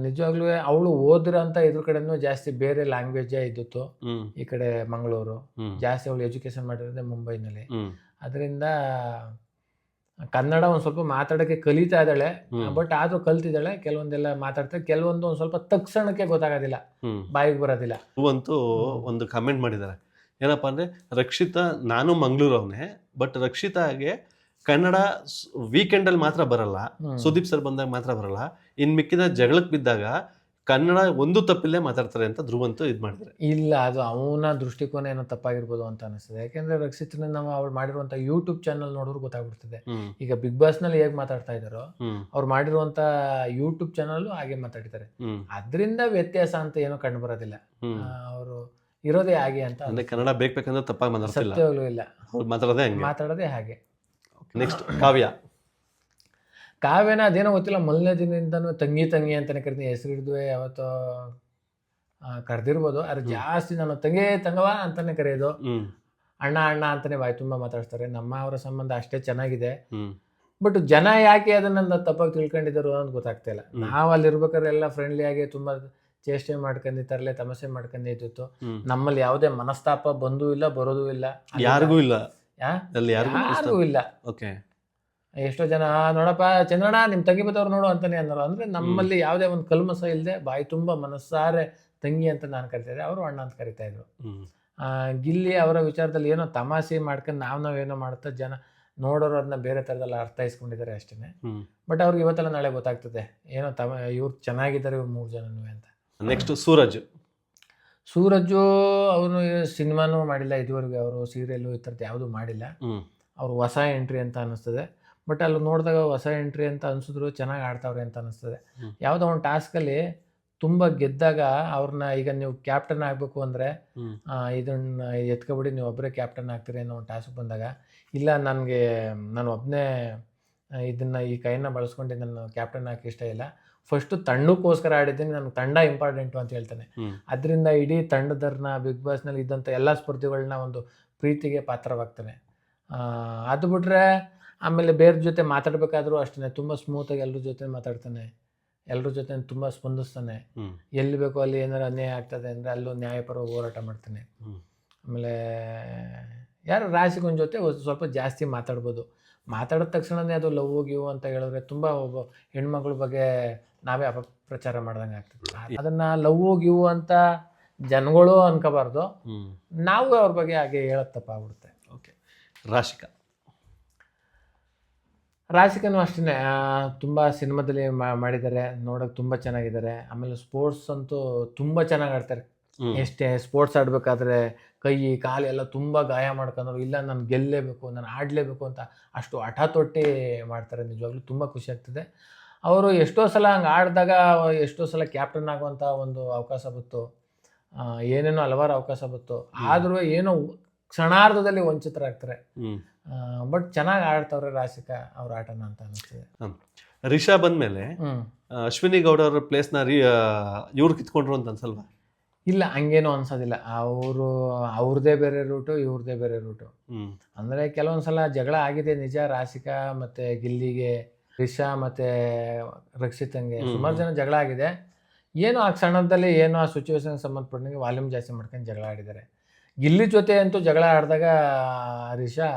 ನಿಜವಾಗ್ಲೂ ಅವಳು ಅಂತ ಇದ್ರ ಕಡೆನೂ ಜಾಸ್ತಿ ಬೇರೆ ಲ್ಯಾಂಗ್ವೇಜೇ ಇದ್ದಿತ್ತು. ಈ ಕಡೆ ಮಂಗಳೂರು. ಜಾಸ್ತಿ ಅವಳು ಎಜುಕೇಶನ್ ಮಾಡಿರೋದೇ ಮುಂಬೈನಲ್ಲಿ. ಅದರಿಂದ ಕನ್ನಡ ಒಂದು ಸ್ವಲ್ಪ ಮಾತಾಡೋಕ್ಕೆ ಕಲಿತಾ ಇದ್ದಾಳೆ ಬಟ್ ಆದ್ರೂ ಕಲ್ತಿದ್ದಾಳೆ. ಕೆಲವೊಂದೆಲ್ಲ ಮಾತಾಡ್ತಾಳೆ ಕೆಲವೊಂದು ಒಂದು ಸ್ವಲ್ಪ ತಕ್ಷಣಕ್ಕೆ ಗೊತ್ತಾಗೋದಿಲ್ಲ ಬಾಯಿಗೆ ಬರೋದಿಲ್ಲ. ಅಂತೂ ಒಂದು ಕಮೆಂಟ್ ಮಾಡಿದ್ದಾರೆ. ಏನಪ್ಪಾ ಅಂದ್ರೆ ರಕ್ಷಿತಾ ನಾನು ಮಂಗಳೂರವನೇ ಬಟ್ ರಕ್ಷಿತಾಗೆ ಕನ್ನಡ ವೀಕೆಂಡ್ ಅಲ್ಲಿ ಮಾತ್ರ ಬರಲ್ಲ. ಸುದೀಪ್ ಸರ್ ಬಂದಾಗ ಮಾತ್ರ ಬರಲ್ಲ. ಇನ್ ಮಿಕ್ಕಿದ ಜಗಳಕ್ಕೆ ಬಿದ್ದಾಗ ಕನ್ನಡ ಒಂದು ತಪ್ಪಿಲ್ಲೇ ಮಾತಾಡ್ತಾರೆ ಅಂತ ಧ್ರುವಂತೂ ಇದ್ ಮಾಡಿದ್ರೆ. ಇಲ್ಲ ಅದು ಅವನ ದೃಷ್ಟಿಕೋನ ಏನೋ ತಪ್ಪಾಗಿರ್ಬೋದು ಅಂತ ಅನಿಸ್ತದೆ. ಯಾಕೆಂದ್ರೆ ರಕ್ಷಿತನ ನಾವು ಅವ್ರು ಮಾಡಿರುವಂತ ಯೂಟ್ಯೂಬ್ ಚಾನಲ್ ನೋಡಿದ್ರು ಗೊತ್ತಾಗ್ಬಿಡ್ತದೆ. ಈಗ ಬಿಗ್ ಬಾಸ್ನಲ್ಲಿ ಹೇಗೆ ಮಾತಾಡ್ತಾ ಇದ್ದಾರೋ ಹ್ಮ್. ಅವ್ರು ಮಾಡಿರುವಂತ ಯೂಟ್ಯೂಬ್ ಚಾನಲ್ ಹಾಗೆ ಮಾತಾಡ್ತಾರೆ ಅದರಿಂದ ವ್ಯತ್ಯಾಸ ಅಂತ ಏನೋ ಕಂಡು ಬರೋದಿಲ್ಲ. ಅವರು ಇರೋದೇ ಹಾಗೆ ಅಂತ ಅಂದ್ರೆ ಕನ್ನಡ ಬೇಕು ಬೇಕಂದ್ರೆ ತಪ್ಪಾಗಿ ಮಾತಾಡ್ತಿಲ್ಲ. ಸತ್ಯವಾಗ್ಲೂ ಇಲ್ಲ. ಅವ್ರು ಮಾತಾಡೋದೇ ಹಂಗೆ. ಮಾತಾಡೋದೇ ಹಾಗೆ. ನೆಕ್ಸ್ಟ್ ಕಾವ್ಯ. ಕಾವ್ಯನ ಅದೇನೋ ಗೊತ್ತಿಲ್ಲ ಮೊದಲನೇ ದಿನದಿಂದನೂ ತಂಗಿ ತಂಗಿ ಅಂತಲೇ ಕರಿತೀನಿ ಹೆಸರು ಹಿಡಿದು ಯಾವತ್ತೋ ಕರೆದಿರ್ಬೋದು ಆದ್ರೆ ಜಾಸ್ತಿ ನಾನು ತಂಗಿ ತಂಗವ ಅಂತಾನೆ ಕರೆಯೋದು. ಅಣ್ಣ ಅಣ್ಣ ಅಂತಾನೆ ಬಾಯಿ ತುಂಬ ಮಾತಾಡ್ತಾರೆ ನಮ್ಮ ಅವರ ಸಂಬಂಧ ಅಷ್ಟೇ ಚೆನ್ನಾಗಿದೆ. ಬಟ್ ಜನ ಯಾಕೆ ಅದನ್ನ ತಪ್ಪಾಗಿ ತಿಳ್ಕೊಂಡಿದ್ದರು ಅಂತ ಗೊತ್ತಾಗ್ತಾ ಇಲ್ಲ. ನಾವು ಅಲ್ಲಿ ಇರ್ಬೇಕಾದ್ರೆ ಎಲ್ಲ ಫ್ರೆಂಡ್ಲಿ ಆಗಿ ತುಂಬಾ ಚೇಷ್ಟೆ ಮಾಡ್ಕೊಂಡು ತರಲೆ ತಮಾಷೆ ಮಾಡ್ಕೊಂಡು ಇದ್ದಿತ್ತು. ನಮ್ಮಲ್ಲಿ ಯಾವುದೇ ಮನಸ್ತಾಪ ಬಂದೂ ಇಲ್ಲ ಬರೋದೂ ಇಲ್ಲ. ಯಾರಿಗೂ ಇಲ್ಲ. ಯಾರಿಗೂ ಇಲ್ಲ. ಓಕೆ ಎಷ್ಟೋ ಜನ ನೋಡಪ್ಪ ಚಂದ್ರಣ್ಣ ನಿಮ್ಮ ತಂಗಿ ಬತ್ತವ್ರು ನೋಡು ಅಂತಾನೆ ಅನ್ನೋರು ಅಂದ್ರೆ ನಮ್ಮಲ್ಲಿ ಯಾವುದೇ ಒಂದು ಕಲ್ಮಸ ಇಲ್ಲದೆ ಬಾಯಿ ತುಂಬ ಮನಸ್ಸಾರೆ ತಂಗಿ ಅಂತ ನಾನು ಕರಿತಾ ಇದ್ದೆ. ಅವರು ಅಣ್ಣ ಅಂತ ಕರಿತಾ ಇದ್ರು. ಆ, ಗಿಲ್ಲಿ ಅವರ ವಿಚಾರದಲ್ಲಿ ಏನೋ ತಮಾಷೆ ಮಾಡ್ಕೊಂಡು ನಾವು ನಾವೇನೋ ಮಾಡ್ತಾ ಜನ ನೋಡೋರು ಅದನ್ನ ಬೇರೆ ಥರದಲ್ಲಿ ಅರ್ಥೈಸ್ಕೊಂಡಿದ್ದಾರೆ ಅಷ್ಟೇ ಬಟ್ ಅವ್ರಿಗೆ ಇವತ್ತೆಲ್ಲ ನಾಳೆ ಗೊತ್ತಾಗ್ತದೆ. ಏನೋ ತಮ ಇವ್ರು ಚೆನ್ನಾಗಿದ್ದಾರೆ ಇವ್ರು ಮೂರು ಜನನೂ ಅಂತ. ನೆಕ್ಸ್ಟ್ ಸೂರಜ್. ಸೂರಜು ಅವನು ಸಿನಿಮಾನೂ ಮಾಡಿಲ್ಲ. ಇದುವರೆಗೂ ಅವರು ಸೀರಿಯಲ್ಲು ಈ ಥರದ್ದು ಯಾವುದೂ ಮಾಡಿಲ್ಲ. ಅವ್ರು ಅವರು ಹೊಸ ಎಂಟ್ರಿ ಅಂತ ಅನ್ನಿಸ್ತದೆ ಬಟ್ ಅಲ್ಲಿ ನೋಡಿದಾಗ ಹೊಸ ಎಂಟ್ರಿ ಅಂತ ಅನಿಸಿದ್ರು ಚೆನ್ನಾಗಿ ಆಡ್ತಾವ್ರೆ ಅಂತ ಅನಿಸ್ತದೆ. ಯಾವುದೋ ಒಂದು ಟಾಸ್ಕಲ್ಲಿ ತುಂಬ ಗೆದ್ದಾಗ ಅವ್ರನ್ನ ಈಗ ನೀವು ಕ್ಯಾಪ್ಟನ್ ಆಗಬೇಕು ಅಂದರೆ ಇದನ್ನ ಎತ್ಕೊಬಿಡಿ ನೀವು ಒಬ್ಬರೇ ಕ್ಯಾಪ್ಟನ್ ಆಗ್ತೀರಿ ಅನ್ನೋ ಒಂದು ಟಾಸ್ಕ್ ಬಂದಾಗ ಇಲ್ಲ ನನಗೆ ನಾನು ಒಬ್ಬನೇ ಇದನ್ನು ಈ ಕೈನ ಬಳಸ್ಕೊಂಡು ನಾನು ಕ್ಯಾಪ್ಟನ್ ಹಾಕಿ ಇಷ್ಟ ಇಲ್ಲ. ಫಸ್ಟು ತಂಡಕ್ಕೋಸ್ಕರ ಆಡಿದ್ದೀನಿ ನನಗೆ ತಂಡ ಇಂಪಾರ್ಟೆಂಟು ಅಂತ ಹೇಳ್ತಾನೆ. ಅದರಿಂದ ಇಡೀ ತಂಡದರ್ನ ಬಿಗ್ ಬಾಸ್ನಲ್ಲಿ ಇದ್ದಂಥ ಎಲ್ಲ ಸ್ಪರ್ಧಿಗಳನ್ನ ಒಂದು ಪ್ರೀತಿಗೆ ಪಾತ್ರವಾಗ್ತಾನೆ. ಅದು ಬಿಟ್ರೆ ಆಮೇಲೆ ಬೇರೆ ಜೊತೆ ಮಾತಾಡಬೇಕಾದ್ರೂ ಅಷ್ಟೇ ತುಂಬ ಸ್ಮೂತಾಗಿ ಎಲ್ಲರ ಜೊತೆ ಮಾತಾಡ್ತಾನೆ ಎಲ್ಲರ ಜೊತೆ ತುಂಬ ಸ್ಪಂದಿಸ್ತಾನೆ. ಎಲ್ಲಿ ಬೇಕೋ ಅಲ್ಲಿ ಏನಾರು ಅನ್ಯಾಯ ಆಗ್ತದೆ ಅಂದರೆ ಅಲ್ಲೂ ನ್ಯಾಯಪರ ಹೋರಾಟ ಮಾಡ್ತಾನೆ. ಆಮೇಲೆ ಯಾರು ರಾಶಿಗೊಂದು ಜೊತೆ ಸ್ವಲ್ಪ ಜಾಸ್ತಿ ಮಾತಾಡ್ಬೋದು. ಮಾತಾಡಿದ ತಕ್ಷಣನೇ ಅದು ಲವ್ ಗಿವ್ ಅಂತ ಹೇಳಿದ್ರೆ ತುಂಬ ಒಬ್ಬ ಹೆಣ್ಮಗಳ ಬಗ್ಗೆ ನಾವೇ ಅಪಪ್ರಚಾರ ಮಾಡ್ದಂಗೆ ಆಗ್ತದೆ. ಅದನ್ನು ಲವ್ ಗಿವ್ ಅಂತ ಜನಗಳು ಅನ್ಕೋಬಾರ್ದು. ನಾವು ಅವ್ರ ಬಗ್ಗೆ ಹಾಗೆ ಹೇಳೋದು ತಪ್ಪಾಗ್ಬಿಡುತ್ತೆ ಓಕೆ. ರಾಶಿಕಾ. ರಾಶಿಕನು ಅಷ್ಟೇ ತುಂಬ ಸಿನಿಮಾದಲ್ಲಿ ಮಾ- ಮಾಡಿದ್ದಾರೆ. ನೋಡೋಕೆ ತುಂಬ ಚೆನ್ನಾಗಿದ್ದಾರೆ. ಆಮೇಲೆ ಸ್ಪೋರ್ಟ್ಸ್ ಅಂತೂ ತುಂಬ ಚೆನ್ನಾಗಿ ಆಡ್ತಾರೆ. ಎಷ್ಟೇ ಸ್ಪೋರ್ಟ್ಸ್ ಆಡಬೇಕಾದ್ರೆ ಕೈ ಕಾಲು ಎಲ್ಲ ತುಂಬ ಗಾಯ ಮಾಡ್ಕೊಂಡ್ರು. ಇಲ್ಲ ನಾನು ಗೆಲ್ಲಲೇಬೇಕು ನಾನು ಆಡಲೇಬೇಕು ಅಂತ ಅಷ್ಟು ಹಠ ತೊಟ್ಟಿ ಮಾಡ್ತಾರೆ. ನಿಜವಾಗ್ಲೂ ತುಂಬ ಖುಷಿ ಆಗ್ತದೆ. ಅವರು ಎಷ್ಟೋ ಸಲ ಹಂಗೆ ಆಡಿದಾಗ ಎಷ್ಟೋ ಸಲ ಕ್ಯಾಪ್ಟನ್ ಆಗುವಂಥ ಒಂದು ಅವಕಾಶ ಬಂತು. ಏನೇನೋ ಹಲವಾರು ಅವಕಾಶ ಬಂತು. ಆದರೂ ಏನೋ ಕ್ಷಣಾರ್ಧದಲ್ಲಿ ವಂಚಿತರಾಗ್ತಾರೆ. ಬಟ್ ಚೆನ್ನಾಗಿ ಆಡ್ತಾವ್ರೆ ರಾಶಿಕಾ ಅವ್ರ ಆಟನ ಅಂತ ಅನಿಸ್ತದೆ. ರಿಷಾ ಬಂದ್ಮೇಲೆ ಅಶ್ವಿನಿ ಗೌಡ ಅವ್ರ ಪ್ಲೇಸ್ನ ರೀ ಇವ್ರು ಕಿತ್ಕೊಂಡ್ರು ಅಂತ ಅನ್ಸಲ್ವಾ? ಇಲ್ಲ ಹಂಗೇನು ಅನ್ಸೋದಿಲ್ಲ. ಅವರು ಅವ್ರದ್ದೇ ಬೇರೆ ರೂಟು ಇವ್ರದ್ದೇ ಬೇರೆ ರೂಟು ಅಂದರೆ ಕೆಲವೊಂದ್ಸಲ ಜಗಳ ಆಗಿದೆ ನಿಜ ರಾಶಿಕಾ ಮತ್ತು ಗಿಲ್ಲಿಗೆ ರಿಷಾ ಮತ್ತು ರಕ್ಷಿತಂಗೆ. ಸುಮಾರು ಜನ ಜಗಳ ಆಗಿದೆ. ಏನು ಆ ಕ್ಷಣದಲ್ಲಿ ಏನು ಆ ಸಿಚುವೇಶನ್ಗೆ ಸಂಬಂಧಪಟ್ಟಂಗೆ ವಾಲ್ಯೂಮ್ ಜಾಸ್ತಿ ಮಾಡ್ಕೊಂಡು ಜಗಳ ಆಡಿದ್ದಾರೆ. ಗಿಲ್ಲಿ ಜೊತೆ ಅಂತೂ ಜಗಳ ಆಡಿದಾಗ ರಿಷಾ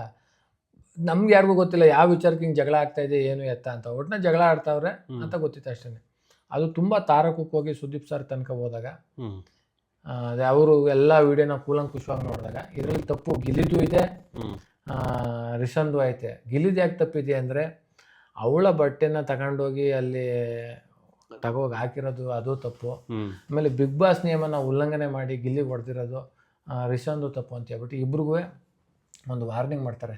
ನಮ್ಗೆ ಯಾರಿಗೂ ಗೊತ್ತಿಲ್ಲ ಯಾವ ವಿಚಾರಕ್ಕೆ ಹಿಂಗೆ ಜಗಳ ಆಗ್ತಾ ಇದೆ ಏನು ಎತ್ತ ಅಂತ. ಒಟ್ಟಿನ ಜಗಳ ಆಡ್ತಾವ್ರೆ ಅಂತ ಗೊತ್ತಿತ್ತು ಅಷ್ಟೇ ಅದು ತುಂಬ ತಾರಕಕ್ಕೆ ಹೋಗಿ ಸುದೀಪ್ ಸರ್ ತನಕ ಹೋದಾಗ ಅದೇ ಅವರು ಎಲ್ಲ ವಿಡಿಯೋನ ಕೂಲಂಕುಷವಾಗಿ ನೋಡಿದಾಗ ಇದರಲ್ಲಿ ತಪ್ಪು ಗಿಲಿದು ಇದೆ ರಿಷಂದು ರಿಷನ್ದು ಐತೆ. ಗಿಲಿದು ಯಾಕೆ ತಪ್ಪಿದೆ ಅಂದರೆ ಅವಳ ಬಟ್ಟೆನ ತಗೊಂಡೋಗಿ ಅಲ್ಲಿ ತಗೋಗಿ ಹಾಕಿರೋದು ಅದು ತಪ್ಪು. ಆಮೇಲೆ ಬಿಗ್ ಬಾಸ್ ನಿಯಮನ ಉಲ್ಲಂಘನೆ ಮಾಡಿ ಗಿಲ್ಲಿ ಹೊಡೆದಿರೋದು ರಿಷನ್ದು ತಪ್ಪು ಅಂತ ಹೇಳ್ಬಿಟ್ಟು ಇಬ್ರಿಗೂ ಒಂದು ವಾರ್ನಿಂಗ್ ಮಾಡ್ತಾರೆ.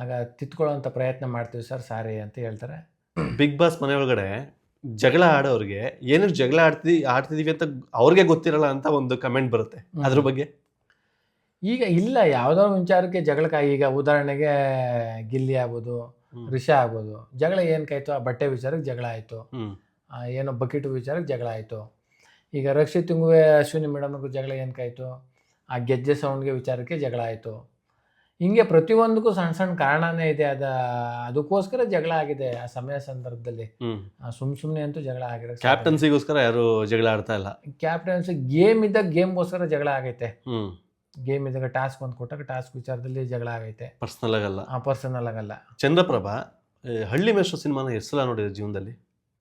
ಆಗ ತಿತ್ಕೊಳ್ಳೋಂಥ ಪ್ರಯತ್ನ ಮಾಡ್ತೀವಿ ಸರ್ ಸಾರಿ ಅಂತ ಹೇಳ್ತಾರೆ. ಬಿಗ್ ಬಾಸ್ ಮನೆ ಒಳಗಡೆ ಜಗಳ ಆಡೋರಿಗೆ ಏನಾದ್ರು ಜಗಳ ಆಡ್ತಿ ಆಡ್ತಿದೀವಿ ಅಂತ ಅವ್ರಿಗೆ ಗೊತ್ತಿರಲ್ಲ ಅಂತ ಒಂದು ಕಮೆಂಟ್ ಬರುತ್ತೆ. ಅದ್ರ ಬಗ್ಗೆ? ಈಗ ಇಲ್ಲ ಯಾವುದೋ ವಿಚಾರಕ್ಕೆ ಜಗಳಕ್ಕೆ ಈಗ ಉದಾಹರಣೆಗೆ ಗಿಲ್ಲಿ ಆಗ್ಬೋದು ರಿಷ ಆಗ್ಬೋದು ಜಗಳ ಏನಕ್ಕಾಯ್ತು ಆ ಬಟ್ಟೆ ವಿಚಾರಕ್ಕೆ ಜಗಳ ಆಯಿತು. ಏನೋ ಬಕೆಟ್ ವಿಚಾರಕ್ಕೆ ಜಗಳ ಆಯಿತು. ಈಗ ರಕ್ಷಿತಿಂಗುವೆ ಅಶ್ವಿನಿ ಮೇಡಮ್ಗೂ ಜಗಳ ಏನಕ್ಕಾಯ್ತು ಆ ಗೆಜ್ಜೆ ಸೌಂಡ್ಗೆ ವಿಚಾರಕ್ಕೆ ಜಗಳ ಆಯಿತು. ಹಿಂಗೆ ಪ್ರತಿಯೊಂದಕ್ಕೂ ಸಣ್ಣ ಸಣ್ಣ ಕಾರಣನೇ ಇದೆ. ಅದ ಅದಕ್ಕೋಸ್ಕರ ಜಗಳ ಆಗಿದೆ ಆ ಸಮಯ ಸಂದರ್ಭದಲ್ಲಿ. ಸುಮ್ ಸುಮ್ಮನೆ ಅಂತೂ ಜಗಳ ಆಗಿರೋ ಕ್ಯಾಪ್ಟನ್ಸಿಗೋಸ್ಕರ ಯಾರು ಜಗಳ ಆಡ್ತಾ ಇಲ್ಲ? ಕ್ಯಾಪ್ಟನ್ಸಿ ಗೇಮ್ ಇದ್ದಾಗ ಗೇಮ್ಗೋಸ್ಕರ ಜಗಳ ಆಗೈತೆ. ಗೇಮ್ ಇದ್ದಾಗ ಟಾಸ್ಕ್ ಒಂದು ಕೊಟ್ಟಾಗ ಟಾಸ್ಕ್ ವಿಚಾರದಲ್ಲಿ ಜಗಳ ಆಗೈತೆ. ಪರ್ಸನಲ್ ಆಗಲ್ಲ. ಆ ಪರ್ಸನಲ್ ಆಗಲ್ಲ. ಚಂದ್ರಪ್ರಭಾ ಹಳ್ಳಿ ಮೇಷ್ಟ್ರು ಸಿನಿಮಾನ ಎಷ್ಟು ಸಲ ನೋಡಿದ್ರೆ ಜೀವನದಲ್ಲಿ?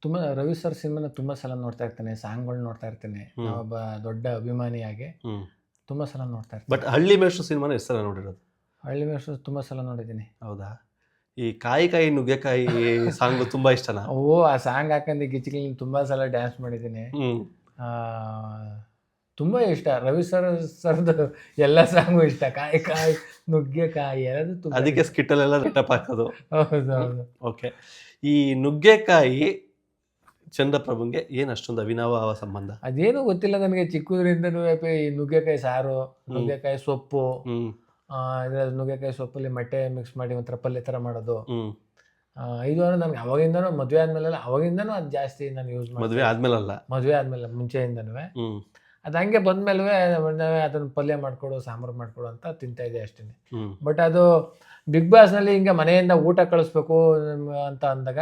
ತುಂಬ ರವಿ ಸರ್ ಸಿನಿಮಾನ ತುಂಬ ಸಲ ನೋಡ್ತಾ ಇರ್ತೇನೆ ಸಾಂಗ್ಗಳು ನೋಡ್ತಾ ಇರ್ತೇನೆ. ಒಬ್ಬ ದೊಡ್ಡ ಅಭಿಮಾನಿಯಾಗಿ. ತುಂಬ ಸಲ ನೋಡ್ತಾ ಇರ್ತೀನಿ. ಬಟ್ ಹಳ್ಳಿ ಮೇಷ್ಟ್ರು ಸಿನಿಮಾನ ಎಷ್ಟು ಸಲ ನೋಡಿರೋದು? ಹಳ್ಳಿ ಮೇಷ್ಟ್ರು ತುಂಬ ಸಲ ನೋಡಿದ್ದೀನಿ. ಹೌದಾ? ಈ ಕಾಯಿ ಕಾಯಿ ನುಗ್ಗೆಕಾಯಿ ಸಾಂಗ್ ತುಂಬಾ ಇಷ್ಟ ಓ ಆ ಸಾಂಗ್ ಹಾಕೊಂಡು ಗಿಚ್ಚಿಗೆ ತುಂಬ ಸಲ ಡ್ಯಾನ್ಸ್ ಮಾಡಿದ್ದೀನಿ. ತುಂಬ ಇಷ್ಟ. ರವಿ ಸರ್ ಸರ್ದು ಎಲ್ಲ ಸಾಂಗು ಇಷ್ಟ. ಕಾಯಿ ಕಾಯಿ ನುಗ್ಗೆಕಾಯಿ ಎಲ್ಲದು ತುಂಬ ಅದಕ್ಕೆ ಸ್ಕಿಟ್ಟಲ್ಲೆಲ್ಲ ಹಾಕೋದು. ಹೌದು ಹೌದು. ಓಕೆ. ಈ ನುಗ್ಗೆಕಾಯಿ ಚಂದ್ರಪ್ರಭುಂಗೆ ಏನು ಅಷ್ಟೊಂದು ಅವಿನಾವ ಸಂಬಂಧ? ಅದೇನು ಗೊತ್ತಿಲ್ಲ ನನಗೆ. ಚಿಕ್ಕದ್ರಿಂದನೂ ಈ ನುಗ್ಗೆಕಾಯಿ ಸಾರು ನುಗ್ಗೆಕಾಯಿ ಸೊಪ್ಪು ಇದ್ರಲ್ಲಿ ನುಗ್ಗೆಕಾಯಿ ಸೊಪ್ಪಲ್ಲಿ ಮೊಟ್ಟೆ ಮಿಕ್ಸ್ ಮಾಡಿ ಒಂಥರ ಪಲ್ಯ ಥರ ಮಾಡೋದು. ಇದು ಅಂದ್ರೆ ನನಗೆ ಅವಾಗಿಂದನೂ ಮದುವೆ ಆದ್ಮೇಲೆ ಅವಾಗಿಂದನೂ ಅದು ಜಾಸ್ತಿ ನಾನು ಯೂಸ್ ಮಾಡಿ ಆದ್ಮೇಲೆ ಅಲ್ಲ ಮದುವೆ ಆದ್ಮೇಲೆ ಮುಂಚೆಯಿಂದನೂ ಅದು ಹಂಗೆ ಬಂದ್ಮೇಲೆ ಅದನ್ನ ಪಲ್ಯ ಮಾಡಿಕೊಡು ಸಾಂಬಾರು ಮಾಡಿಕೊಡು ಅಂತ ತಿಂತಾ ಇದೆ ಅಷ್ಟೇ ಬಟ್ ಅದು ಬಿಗ್ ಬಾಸ್ನಲ್ಲಿ ಹಿಂಗೆ ಮನೆಯಿಂದ ಊಟ ಕಳಿಸ್ಬೇಕು ಅಂತ ಅಂದಾಗ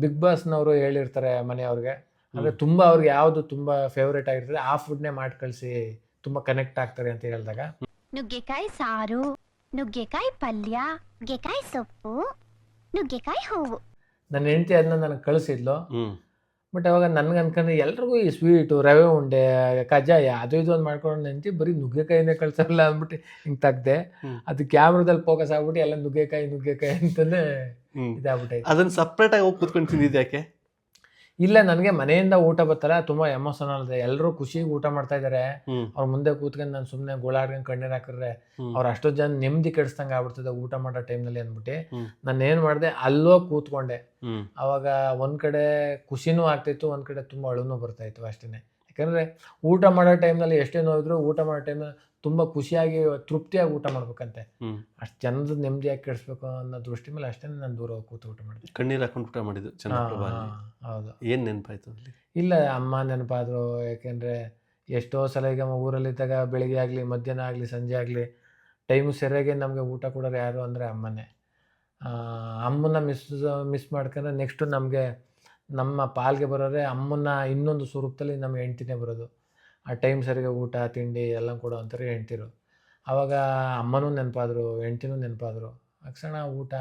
ಬಿಗ್ ಬಾಸ್ನವರು ಹೇಳಿರ್ತಾರೆ ಮನೆಯವ್ರಿಗೆ. ಅಂದರೆ ತುಂಬ ಅವ್ರಿಗೆ ಯಾವುದು ತುಂಬ ಫೇವ್ರೇಟ್ ಆಗಿರ್ತದೆ ಆ ಫುಡ್ನೇ ಮಾಡಿ ಕಳಿಸಿ ತುಂಬ ಕನೆಕ್ಟ್ ಆಗ್ತಾರೆ ಅಂತ ಹೇಳಿದಾಗ. ನುಗ್ಗೆಕಾಯಿ ಸಾರು ನುಗ್ಗೆಕಾಯಿ ಪಲ್ಯ ನುಗ್ಗೆಕಾಯಿ ಸೊಪ್ಪು ನುಗ್ಗೆಕಾಯಿ ಹೂವು. ನನ್ನ ಹೆಂಡತಿ ಅದನ್ನ ನನಗೆ ಕಳಿಸಿದ್ಲು. ಬಟ್ ಅವಾಗ ನನ್ಗೆ ಅನ್ಕೊಂಡ್ರೆ ಎಲ್ರಿಗೂ ಈ ಸ್ವೀಟು ರವೆ ಉಂಡೆ ಕಜ್ಜಾಯ ಅದು ಇದು ಒಂದು ಮಾಡ್ಕೊಂಡು ನೆಂಚಿ ಬರೀ ನುಗ್ಗೆಕಾಯಿನೇ ಕಳ್ಸಲ್ಲ ಅಂದ್ಬಿಟ್ಟು ಹಿಂಗೆ ತೆಗ್ದೆ. ಅದು ಕ್ಯಾಮ್ರಾದಲ್ಲಿ ಫೋಕಸ್ ಆಗ್ಬಿಟ್ಟು ಎಲ್ಲ ನುಗ್ಗೆಕಾಯಿ ನುಗ್ಗೆಕಾಯಿ ಅಂತಲೇ ಇದಾಗ್ಬಿಟ್ಟೆ ಅದನ್ನು ಅದನ್ನ ಸಪ್ರೇಟ್ ಆಗಿ ಹೋಗಿ ಕೂತ್ಕೊಂಡು ತಿಂದಿದ್ದೆ ಯಾಕೆ? ಇಲ್ಲ ನನಗೆ ಮನೆಯಿಂದ ಊಟ ಬರ್ತಾರ ತುಂಬಾ ಎಮೋಷನಲ್ ಇದೆ ಎಲ್ಲರೂ ಖುಷಿಗೆ ಊಟ ಮಾಡ್ತಾ ಇದ್ದಾರೆ ಅವ್ರ ಮುಂದೆ ಕೂತ್ಕೊಂಡು ನಾನು ಸುಮ್ಮನೆ ಗೋಳಾಡ್ಕೊಂಡು ಕಣ್ಣೀರು ಹಾಕಿದ್ರೆ. ಅವ್ರು ಅಷ್ಟೊಂದು ಜನ ನೆಮ್ಮದಿ ಕೆಡಿಸ್ದಂಗೆ ಆಗ್ಬಿಡ್ತದೆ ಊಟ ಮಾಡೋ ಟೈಮ್ನಲ್ಲಿ ಅಂದ್ಬಿಟ್ಟು. ನಾನು ಏನು ಮಾಡಿದೆ ಅಲ್ಲೋ ಕೂತ್ಕೊಂಡೆ. ಅವಾಗ ಒಂದು ಕಡೆ ಖುಷಿನೂ ಆಗ್ತಿತ್ತು ಒಂದು ಕಡೆ ತುಂಬ ಅಳುನೂ ಬರ್ತಾ ಇತ್ತು ಅಷ್ಟೇ ಯಾಕಂದರೆ ಊಟ ಮಾಡೋ ಟೈಮ್ನಲ್ಲಿ ಎಷ್ಟೇ ನೋವಿದ್ರು ಊಟ ಮಾಡೋ ಟೈಮಲ್ಲಿ ತುಂಬ ಖುಷಿಯಾಗಿ ತೃಪ್ತಿಯಾಗಿ ಊಟ ಮಾಡ್ಬೇಕಂತೆ. ಅಷ್ಟು ಜನದ ನೆಮ್ಮದಿಯಾಗಿ ಕೆಡಿಸ್ಬೇಕು ಅನ್ನೋ ದೃಷ್ಟಿ ಮೇಲೆ ಅಷ್ಟೇ ನಾನು ದೂರ ಕೂತು ಊಟ ಮಾಡಿದೆ. ಕಣ್ಣೀರು ಹಾಕೊಂಡು ಊಟ ಮಾಡಿದ್ದು ಹೌದು. ಏನು ನೆನಪಾಯ್ತು ಅಲ್ಲಿ? ಇಲ್ಲ ಅಮ್ಮ ನೆನಪಾದ್ರು ಯಾಕೆಂದರೆ ಎಷ್ಟೋ ಸಲ ಈಗ ಊರಲ್ಲಿದ್ದಾಗ ಬೆಳಿಗ್ಗೆ ಆಗಲಿ ಮಧ್ಯಾಹ್ನ ಆಗಲಿ ಸಂಜೆ ಆಗಲಿ ಟೈಮ್ ಸರಿಯಾಗಿ ನಮಗೆ ಊಟ ಕೊಡೋರು ಯಾರು ಅಂದರೆ ಅಮ್ಮನೇ. ಅಮ್ಮನ್ನ ಮಿಸ್ ಮಿಸ್ ಮಾಡ್ಕೊಂಡ್ರೆ ನೆಕ್ಸ್ಟು ನಮಗೆ ನಮ್ಮ ಪಾಲ್ಗೆ ಬರೋರೆ ಅಮ್ಮನ್ನ ಇನ್ನೊಂದು ಸ್ವರೂಪದಲ್ಲಿ ನಮ್ಮ ಹೆಂಡ್ತಿನೇ ಬರೋದು. ಆ ಟೈಮ್ ಸರಿಗೆ ಊಟ ತಿಂಡಿ ಎಲ್ಲ ಕೊಡೋ ಅಂತಾರೆ ಹೆಂಡ್ತಿರು. ಆವಾಗ ಅಮ್ಮನೂ ನೆನಪಾದ್ರು ಹೆಂಡ್ತಿನೂ ನೆನಪಾದ್ರು. ತಕ್ಷಣ ಊಟ